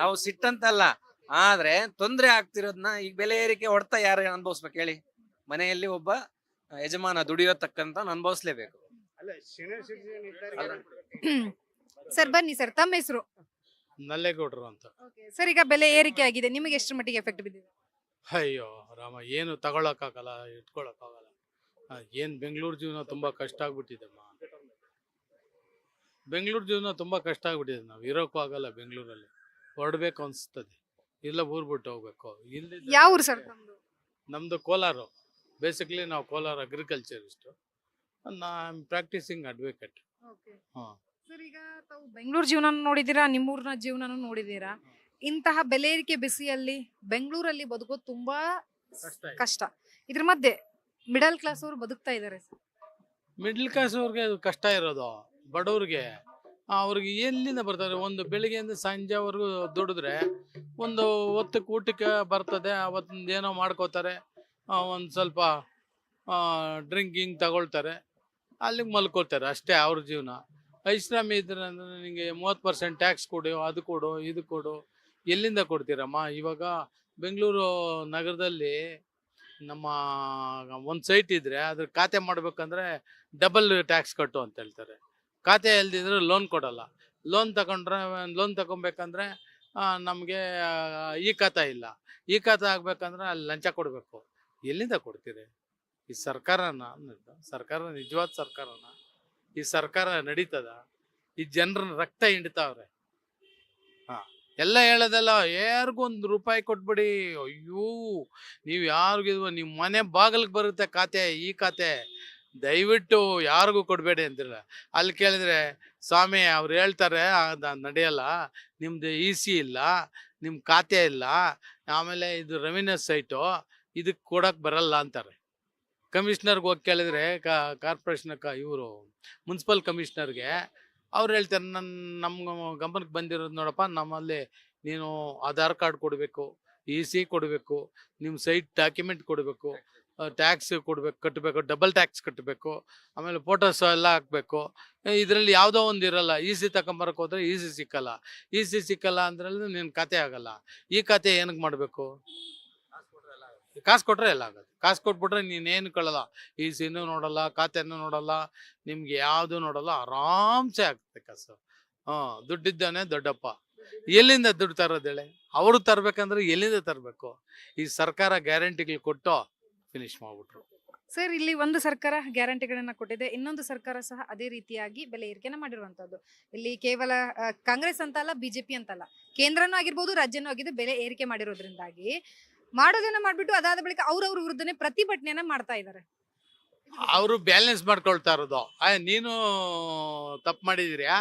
ನಾವು ಸಿಟ್ಟಂತಲ್ಲ. ಆದ್ರೆ ತೊಂದ್ರೆ ಆಗ್ತಿರೋದ್ನ ಈಗ ಬೆಲೆ ಏರಿಕೆ ಹೊಡ್ತಾ ಯಾರು ಅನುಭವಿಸ್ಬೇಕು ಹೇಳಿ? ಮನೆಯಲ್ಲಿ ಒಬ್ಬ ಯಜಮಾನ ದುಡಿಯೋತಕ್ಕಂತ ಅನುಭವಿಸ್ಲೇಬೇಕು. ಸರ್ ಬನ್ನಿ ಸರ್ ತಮ್ಮ ಹೆಸರು. ನಲ್ಲೇಗೌಡರು ಅಂತ. ಸರ್ ಈಗ ಬೆಲೆ ಏರಿಕೆ ಆಗಿದೆ. ನಿಮಗೆ ಎಷ್ಟು ಮಟ್ಟಿಗೆ ಎಫೆಕ್ಟ್ ಬಿದ್ದಿದೆ? ಅಯ್ಯೋ ರಾಮ ಏನು ತಗೊಳಕ್ಕಾಗಲ್ಲ ಇಟ್ಕೊಳಕ್ಕಾಗಲ್ಲ. ಆ, ಏನ್ ಬೆಂಗಳೂರು ಜೀವನ ತುಂಬಾ ಕಷ್ಟ ಆಗ್ಬಿಟ್ಟಿದೆಮ್ಮ ಬೆಂಗಳೂರು ಜೀವನ ತುಂಬಾ ಕಷ್ಟ ಆಗ್ಬಿಟ್ಟಿದೆ ನಾವು ಇರೋಕ್ಕೂ ಆಗಲ್ಲ ಬೆಂಗಳೂರಲ್ಲಿ. ಹೊರಡ್ಬೇಕು ಅನ್ಸ್ತದೆ. ಇಲ್ಲ ಊರ್ ಬಿಟ್ಟು ಹೋಗ್ಬೇಕು. ಇಲ್ಲಿ ಯಾವ ಊರು ಸರ್ ನಮ್ದು? ಕೋಲಾರ. ಬೇಸಿಕ್ಲಿ ನಾವು ಕೋಲಾರ ಅಗ್ರಿಕಲ್ಚರಿಸ್ಟ್ ನಾ ಪ್ರಾಕ್ಟೀಸಿಂಗ್ ಅಡ್ವೊಕೇಟ್ ಹಾಂ. ಸರ್ ಈಗ ತಾವು ಬೆಂಗಳೂರು ಜೀವನ ನೋಡಿದೀರಾ ನಿಮ್ಮೂರಿನ ಜೀವನ ನೋಡಿದೀರಾ ಇಂತಹ ಬೆಲೆ ಏರಿಕೆ ಬಿಸಿಯಲ್ಲಿ ಬೆಂಗಳೂರಲ್ಲಿ ಬದುಕೋದು ತುಂಬಾ ಕಷ್ಟ ಕಷ್ಟ. ಇದ್ರ ಮಧ್ಯೆ ಮಿಡಲ್ ಕ್ಲಾಸ್ ಅವರು ಬದುಕ್ತಾ ಇದ್ದಾರೆ ಮಿಡಲ್ ಕ್ಲಾಸ್ ಅವ್ರಿಗೆ ಅದು ಕಷ್ಟ ಇರೋದು ಬಡವ್ರಿಗೆ. ಅವ್ರಿಗೆ ಎಲ್ಲಿಂದ ಬರ್ತಾರೆ? ಒಂದು ಬೆಳಿಗ್ಗೆಯಿಂದ ಸಂಜೆವರೆಗೂ ದುಡಿದ್ರೆ ಒಂದು ಹೊತ್ತಕ್ಕೆ ಊಟಕ್ಕೆ ಬರ್ತದೆ ಅವತ್ತಿಂದ ಏನೋ ಮಾಡ್ಕೋತಾರೆ ಒಂದು ಸ್ವಲ್ಪ ಡ್ರಿಂಕಿಂಗ್ ತಗೊಳ್ತಾರೆ. ಅಲ್ಲಿಗೆ ಮಲ್ಕೋತಾರೆ ಅಷ್ಟೇ ಅವ್ರ ಜೀವನ. ಐಷಾರಾಮಿ ಇದ್ರೆ ಅಂದ್ರೆ ನಿಮಗೆ ಮೂವತ್ತು ಪರ್ಸೆಂಟ್ ಟ್ಯಾಕ್ಸ್ ಕೊಡು, ಅದು ಕೊಡು, ಇದು ಕೊಡು. ಎಲ್ಲಿಂದ ಕೊಡ್ತೀರಮ್ಮ? ಇವಾಗ ಬೆಂಗಳೂರು ನಗರದಲ್ಲಿ ನಮ್ಮ ಒಂದು ಸೈಟ್ ಇದ್ರೆ ಅದ್ರ ಖಾತೆ ಮಾಡ್ಬೇಕಂದ್ರೆ ಡಬಲ್ ಟ್ಯಾಕ್ಸ್ ಕಟ್ಟು ಅಂತ ಹೇಳ್ತಾರೆ. ಖಾತೆ ಇಲ್ದಿದ್ರೆ ಲೋನ್ ಕೊಡಲ್ಲ. ಲೋನ್ ತಗೊಂಡ್ರೆ ಲೋನ್ ತಗೊಬೇಕಂದ್ರೆ ನಮಗೆ ಈ ಖಾತೆ ಇಲ್ಲ. ಈ ಖಾತೆ ಆಗ್ಬೇಕಂದ್ರೆ ಅಲ್ಲಿ ಲಂಚ ಕೊಡಬೇಕು. ಎಲ್ಲಿಂದ ಕೊಡ್ತೀರಿ? ಈ ಸರ್ಕಾರನ ಸರ್ಕಾರ, ನಿಜವಾದ ಸರ್ಕಾರನ? ಈ ಸರ್ಕಾರ ನಡೀತದ ಈ ಜನರ ರಕ್ತ ಹಿಂಡ್ತಾವ್ರೆ. ಹಾ. ಎಲ್ಲ ಹೇಳೋದಲ್ಲ ಯಾರಿಗೂ ಒಂದು ರೂಪಾಯಿ ಕೊಟ್ಬಿಡಿ ಅಯ್ಯೋ ನೀವು ಯಾರಿಗಿದ್ವ ನಿಮ್ಮ ಮನೆ ಬಾಗಿಲಿಗೆ ಬರುತ್ತೆ ಖಾತೆ ಈ ಖಾತೆ. ದಯವಿಟ್ಟು ಯಾರಿಗೂ ಕೊಡಬೇಡಿ ಅಂತಿಲ್ಲ ಅಲ್ಲಿ ಕೇಳಿದ್ರೆ ಸ್ವಾಮಿ ಅವ್ರು ಹೇಳ್ತಾರೆ ಅದು ನಡೆಯಲ್ಲ ನಿಮ್ದು ಇ ಸಿ ಇಲ್ಲ ನಿಮ್ಮ ಖಾತೆ ಇಲ್ಲ ಆಮೇಲೆ ಇದು ರೆವಿನ್ಯೂ ಸೈಟು ಇದಕ್ಕೆ ಕೊಡಕ್ಕೆ ಬರಲ್ಲ ಅಂತಾರೆ. ಕಮಿಷನರ್ಗೆ ಹೋಗಿ ಕೇಳಿದ್ರೆ ಕಾರ್ಪೊರೇಷನ್ ಇವರು ಮುನ್ಸಿಪಲ್ ಕಮಿಷನರ್ಗೆ ಅವ್ರು ಹೇಳ್ತಾರೆ ನನ್ನ ನಮ್ಮ ಗಮನಕ್ಕೆ ಬಂದಿರೋದು ನೋಡಪ್ಪ, ನಮ್ಮಲ್ಲಿ ನೀನು ಆಧಾರ್ ಕಾರ್ಡ್ ಕೊಡಬೇಕು ಇ ಸಿ ಕೊಡಬೇಕು ನಿಮ್ಮ ಸೈಟ್ ಡಾಕ್ಯುಮೆಂಟ್ ಕೊಡಬೇಕು ಟ್ಯಾಕ್ಸ್ ಕೊಡಬೇಕು ಕಟ್ಟಬೇಕು ಡಬಲ್ ಟ್ಯಾಕ್ಸ್ ಕಟ್ಟಬೇಕು ಆಮೇಲೆ ಫೋಟೋಸ್ ಎಲ್ಲ ಹಾಕಬೇಕು ಇದರಲ್ಲಿ ಯಾವುದೋ ಒಂದು ಇರೋಲ್ಲ ಇ ಸಿ ತಗೊಂಬರಕ್ಕೆ ಹೋದರೆ ಇ ಸಿ ಸಿಕ್ಕಲ್ಲ ಇ ಸಿ ಸಿಕ್ಕಲ್ಲ ಅಂದ್ರಲ್ಲಿ ನಿನ್ನ ಖಾತೆ ಆಗಲ್ಲ, ಈ ಖಾತೆ ಏನಕ್ಕೆ ಮಾಡಬೇಕು? ಕಾಸು ಕೊಟ್ರೆ ಎಲ್ಲ ಆಗುತ್ತೆ ಕಾಸು ಕೊಟ್ಬಿಟ್ರೆ ನೀನೇನು ಕಳಲ್ಲ. ಈ ಸಿನೂ ನೋಡಲ್ಲ ಖಾತೆನೂ ನೋಡಲ್ಲ, ನಿಮ್ಗೆ ಯಾವುದು ನೋಡಲ್ಲ, ಆರಾಮ್ಸೆ ಆಗ್ತದೆ ಕಾಸು. ಹಾಂ, ದುಡ್ಡಿದ್ದಾನೆ ದೊಡ್ಡಪ್ಪ. ಎಲ್ಲಿಂದ ದುಡ್ಡು ತರೋದೇಳೆ ಅವರು ತರಬೇಕಂದ್ರೆ ಎಲ್ಲಿಂದ ತರಬೇಕು? ಈ ಸರ್ಕಾರ ಗ್ಯಾರಂಟಿಗಳು ಕೊಟ್ಟು ಫಿನಿಶ್ ಮಾಡ್ಬಿಟ್ರು. ಸರ್, ಇಲ್ಲಿ ಒಂದು ಸರ್ಕಾರ ಗ್ಯಾರಂಟಿಗಳನ್ನ ಕೊಟ್ಟಿದೆ. ಇನ್ನೊಂದು ಸರ್ಕಾರ ಸಹ ಅದೇ ರೀತಿಯಾಗಿ ಬೆಲೆ ಏರಿಕೆನ ಮಾಡಿರುವಂತದ್ದು ಇಲ್ಲಿ ಕೇವಲ ಕಾಂಗ್ರೆಸ್ ಅಂತ ಅಲ್ಲ ಬಿಜೆಪಿ ಅಂತಲ್ಲ. ಕೇಂದ್ರನೂ ಆಗಿರ್ಬೋದು, ರಾಜ್ಯನೂ ಆಗಿದೆ ಬೆಲೆ ಏರಿಕೆ ಮಾಡಿರೋದ್ರಿಂದಾಗಿ ಮಾಡೋದನ್ನ ಮಾಡ್ಬಿಟ್ಟು ಅದಾದ ಬಳಿಕ ಅವ್ರವ್ರ ವಿರುದ್ಧನೇ ಪ್ರತಿಭಟನೆಯನ್ನ ಮಾಡ್ತಾ ಇದ್ದಾರೆ ಅವರು ಬ್ಯಾಲೆನ್ಸ್ ಮಾಡ್ಕೊಳ್ತಾ ಇರೋದು. ಆಯ್ ನೀನು ತಪ್ಪು ಮಾಡಿದಿರ್ಯಾ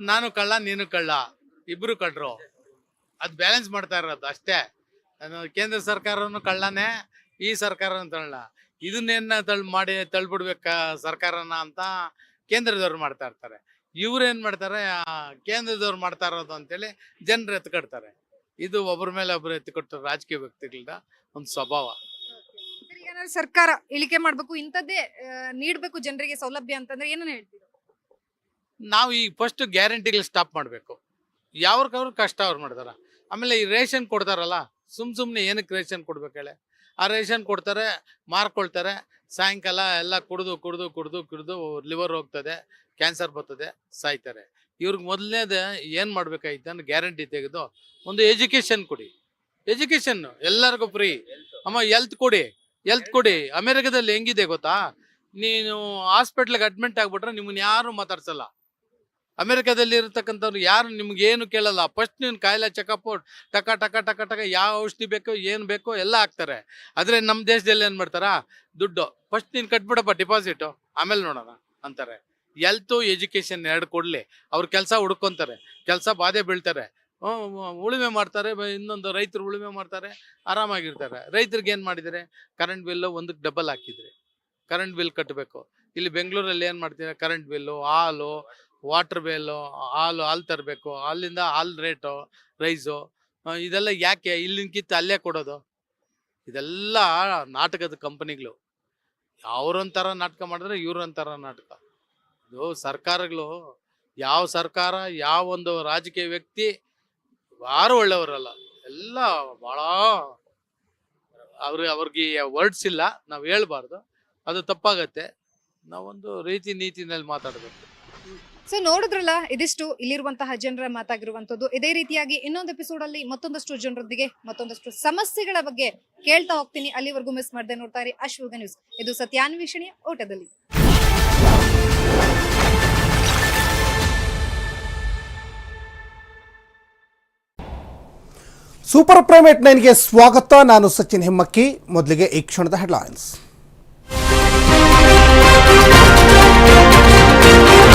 ನಾನು ಕಳ್ಳ, ನೀನು ಕಳ್ಳ, ಇಬ್ರು ಕಳ್ರು. ಅದು ಬ್ಯಾಲೆನ್ಸ್ ಮಾಡ್ತಾ ಇರೋದು ಅಷ್ಟೇ. ಕೇಂದ್ರ ಸರ್ಕಾರನು ಕಳ್ಳನೇ, ಈ ಸರ್ಕಾರನು ತಳ್ಳ. ಇದನ್ನೇನ ತಳ್ ಮಾಡಿ ತಳ್ಬಿಡ್ಬೇಕ ಸರ್ಕಾರನ ಅಂತ ಕೇಂದ್ರದವ್ರು ಮಾಡ್ತಾ ಇರ್ತಾರೆ. ಇವ್ರು ಏನ್ ಮಾಡ್ತಾರೆ ಕೇಂದ್ರದವ್ರು ಮಾಡ್ತಾ ಇರೋದು ಅಂತೇಳಿ ಜನರು ಎತ್ಕೊಡ್ತಾರೆ. ಇದು ಒಬ್ಬರ ಮೇಲೆ ಒಬ್ರು ಎತ್ತಿಕೊಟ್ಟ ರಾಜಕೀಯ ವ್ಯಕ್ತಿಗಳಿಂದ ಒಂದು ಸ್ವಭಾವ. ಸರ್, ಈಗ ಏನಾದ್ರು ಸರ್ಕಾರ ಇಳಿಕೆ ಮಾಡಬೇಕು ಇಂಥದ್ದೇ ನೀಡಬೇಕು ನೀಡ್ಬೇಕು ಜನರಿಗೆ ಸೌಲಭ್ಯ ಅಂತಂದ್ರೆ ಏನನ್ನ ಹೇಳ್ತೀವಿ ನಾವು ಈ ಫಸ್ಟ್ ಗ್ಯಾರಂಟಿಗಳು ಸ್ಟಾಪ್ ಮಾಡಬೇಕು. ಯಾವ್ರಿಗವ್ರು ಕಷ್ಟ ಅವ್ರು ಮಾಡ್ತಾರ? ಆಮೇಲೆ ಈ ರೇಷನ್ ಕೊಡ್ತಾರಲ್ಲ ಸುಮ್ ಸುಮ್ಮನೆ ಏನಕ್ಕೆ ರೇಷನ್ ಕೊಡ್ಬೇಕು ಹೇಳಿ? ಆ ರೇಷನ್ ಕೊಡ್ತಾರೆ ಮಾರ್ಕೊಳ್ತಾರೆ ಸಾಯಂಕಾಲ ಎಲ್ಲ ಕುಡಿದು ಕುಡಿದು ಕುಡಿದು ಕುಡಿದು ಲಿವರ್ ಹೋಗ್ತದೆ ಕ್ಯಾನ್ಸರ್ ಬರ್ತದೆ ಸಾಯ್ತಾರೆ. ಇವ್ರಿಗೆ ಮೊದಲನೇದ ಏನು ಮಾಡ್ಬೇಕಾಯ್ತು ಅಂದ್ರೆ ಗ್ಯಾರಂಟಿ ತೆಗೆದು ಒಂದು ಎಜುಕೇಶನ್ ಕೊಡಿ. ಎಜುಕೇಶನ್ ಎಲ್ಲರಿಗೂ ಫ್ರೀ. ಅಮ್ಮ ಎಲ್ತ್ ಕೊಡಿ ಎಲ್ತ್ ಕೊಡಿ. ಅಮೆರಿಕದಲ್ಲಿ ಹೆಂಗಿದೆ ಗೊತ್ತಾ? ನೀನು ಹಾಸ್ಪಿಟ್ಲಿಗೆ ಅಡ್ಮಿಟ್ ಆಗ್ಬಿಟ್ರೆ ನಿಮ್ಮನ್ನ ಯಾರು ಮಾತಾಡ್ಸಲ್ಲ. ಅಮೆರಿಕದಲ್ಲಿ ಇರತಕ್ಕಂಥವ್ರು ಯಾರು ನಿಮ್ಗೆ ಏನು ಕೇಳಲ್ಲ. ಫಸ್ಟ್ ನೀನು ಕಾಯಿಲೆ ಚೆಕಪ್ ಟಕ ಟಕ ಟಕ ಟಕ ಯಾವ ಔಷಧಿ ಬೇಕೋ, ಏನು ಬೇಕೋ ಎಲ್ಲ ಹಾಕ್ತಾರೆ. ಆದರೆ ನಮ್ಮ ದೇಶದಲ್ಲಿ ಏನು ಮಾಡ್ತಾರಾ? ದುಡ್ಡು. ಫಸ್ಟ್ ನೀನು ಕಟ್ಬಿಡಪ್ಪ ಡಿಪಾಸಿಟು ಆಮೇಲೆ ನೋಡೋಣ ಅಂತಾರೆ. ಎಲ್ತು ಎಜುಕೇಶನ್ ಎರಡು ಕೊಡಲಿ. ಅವ್ರ ಕೆಲಸ ಹುಡ್ಕೊತಾರೆ, ಕೆಲಸ ಬಾಧೆ ಬೀಳ್ತಾರೆ. ಉಳುಮೆ ಮಾಡ್ತಾರೆ ಇನ್ನೊಂದು ರೈತರು ಉಳುಮೆ ಮಾಡ್ತಾರೆ, ಆರಾಮಾಗಿರ್ತಾರೆ. ರೈತರಿಗೆ ಏನು ಮಾಡಿದರೆ ಕರೆಂಟ್ ಬಿಲ್ಲು ಒಂದಕ್ಕೆ ಡಬಲ್ ಹಾಕಿದ್ರಿ. ಕರೆಂಟ್ ಬಿಲ್ ಕಟ್ಟಬೇಕು ಇಲ್ಲಿ ಬೆಂಗಳೂರಲ್ಲಿ ಏನು ಮಾಡ್ತೀರಾ ಕರೆಂಟ್ ಬಿಲ್ಲು ಹಾಲು ವಾಟರ್ ಬಿಲ್ಲು ಹಾಲು ಹಾಲು ತರಬೇಕು. ಅಲ್ಲಿಂದ ಹಾಲು ರೇಟು ರೈಸು ಇದೆಲ್ಲ ಯಾಕೆ ಇಲ್ಲಿನ್ಕಿತ್ತು ಅಲ್ಲೇ ಕೊಡೋದು? ಇದೆಲ್ಲ ನಾಟಕದ ಕಂಪನಿಗಳು ಅವ್ರೊಂಥರ ನಾಟಕ ಮಾಡಿದ್ರೆ ಇವ್ರೊಂಥರ ನಾಟಕ. ಸರ್ಕಾರಗಳು, ಯಾವ ಸರ್ಕಾರ, ಯಾವ ಒಂದು ರಾಜಕೀಯ ವ್ಯಕ್ತಿ ಯಾರು ಒಳ್ಳೆಯವರಲ್ಲ. ಎಲ್ಲ ಭಾಳ ಅವ್ರಿಗೆ ಅವ್ರಿಗೆ ವರ್ಡ್ಸ್ ಇಲ್ಲ, ನಾವು ಹೇಳ್ಬಾರ್ದು. ಅದು ತಪ್ಪಾಗತ್ತೆ. ನಾವೊಂದು ರೀತಿ ನೀತಿನಲ್ಲಿ ಮಾತಾಡಬೇಕು. ಸೊ ನೋಡಿದ್ರಲ್ಲ, ಇದಿಷ್ಟು ಇಲ್ಲಿರುವಂತಹ ಜನರ ಮಾತಾಗಿರುವಂತದ್ದು ಇದೇ ರೀತಿಯಾಗಿ ಇನ್ನೊಂದು ಎಪಿಸೋಡ್ ಅಲ್ಲಿ ಮತ್ತೊಂದಷ್ಟು ಜನರೊಂದಿಗೆ ಮತ್ತೊಂದಷ್ಟು ಸಮಸ್ಯೆಗಳ ಬಗ್ಗೆ ಕೇಳ್ತಾ ಹೋಗ್ತೀನಿ. ಅಲ್ಲಿವರೆಗೂ ಮಿಸ್ ಮಾಡದೆ ನೋಡ್ತಾರೆ ಅಶ್ವಗ ನ್ಯೂಸ್ ಇದು ಸತ್ಯಾನ್ವೇಷಣೆಯ ಓಟದಲ್ಲಿ. ಸೂಪರ್ ಪ್ರೈಮೇಟ್ ನೈನ್ಗೆ ಸ್ವಾಗತ. ನಾನು ಸಚಿನ್ ಹೆಮ್ಮಕ್ಕಿ. ಮೊದಲಿಗೆ ಈ ಕ್ಷಣದ ಹೆಡ್ಲೈನ್ಸ್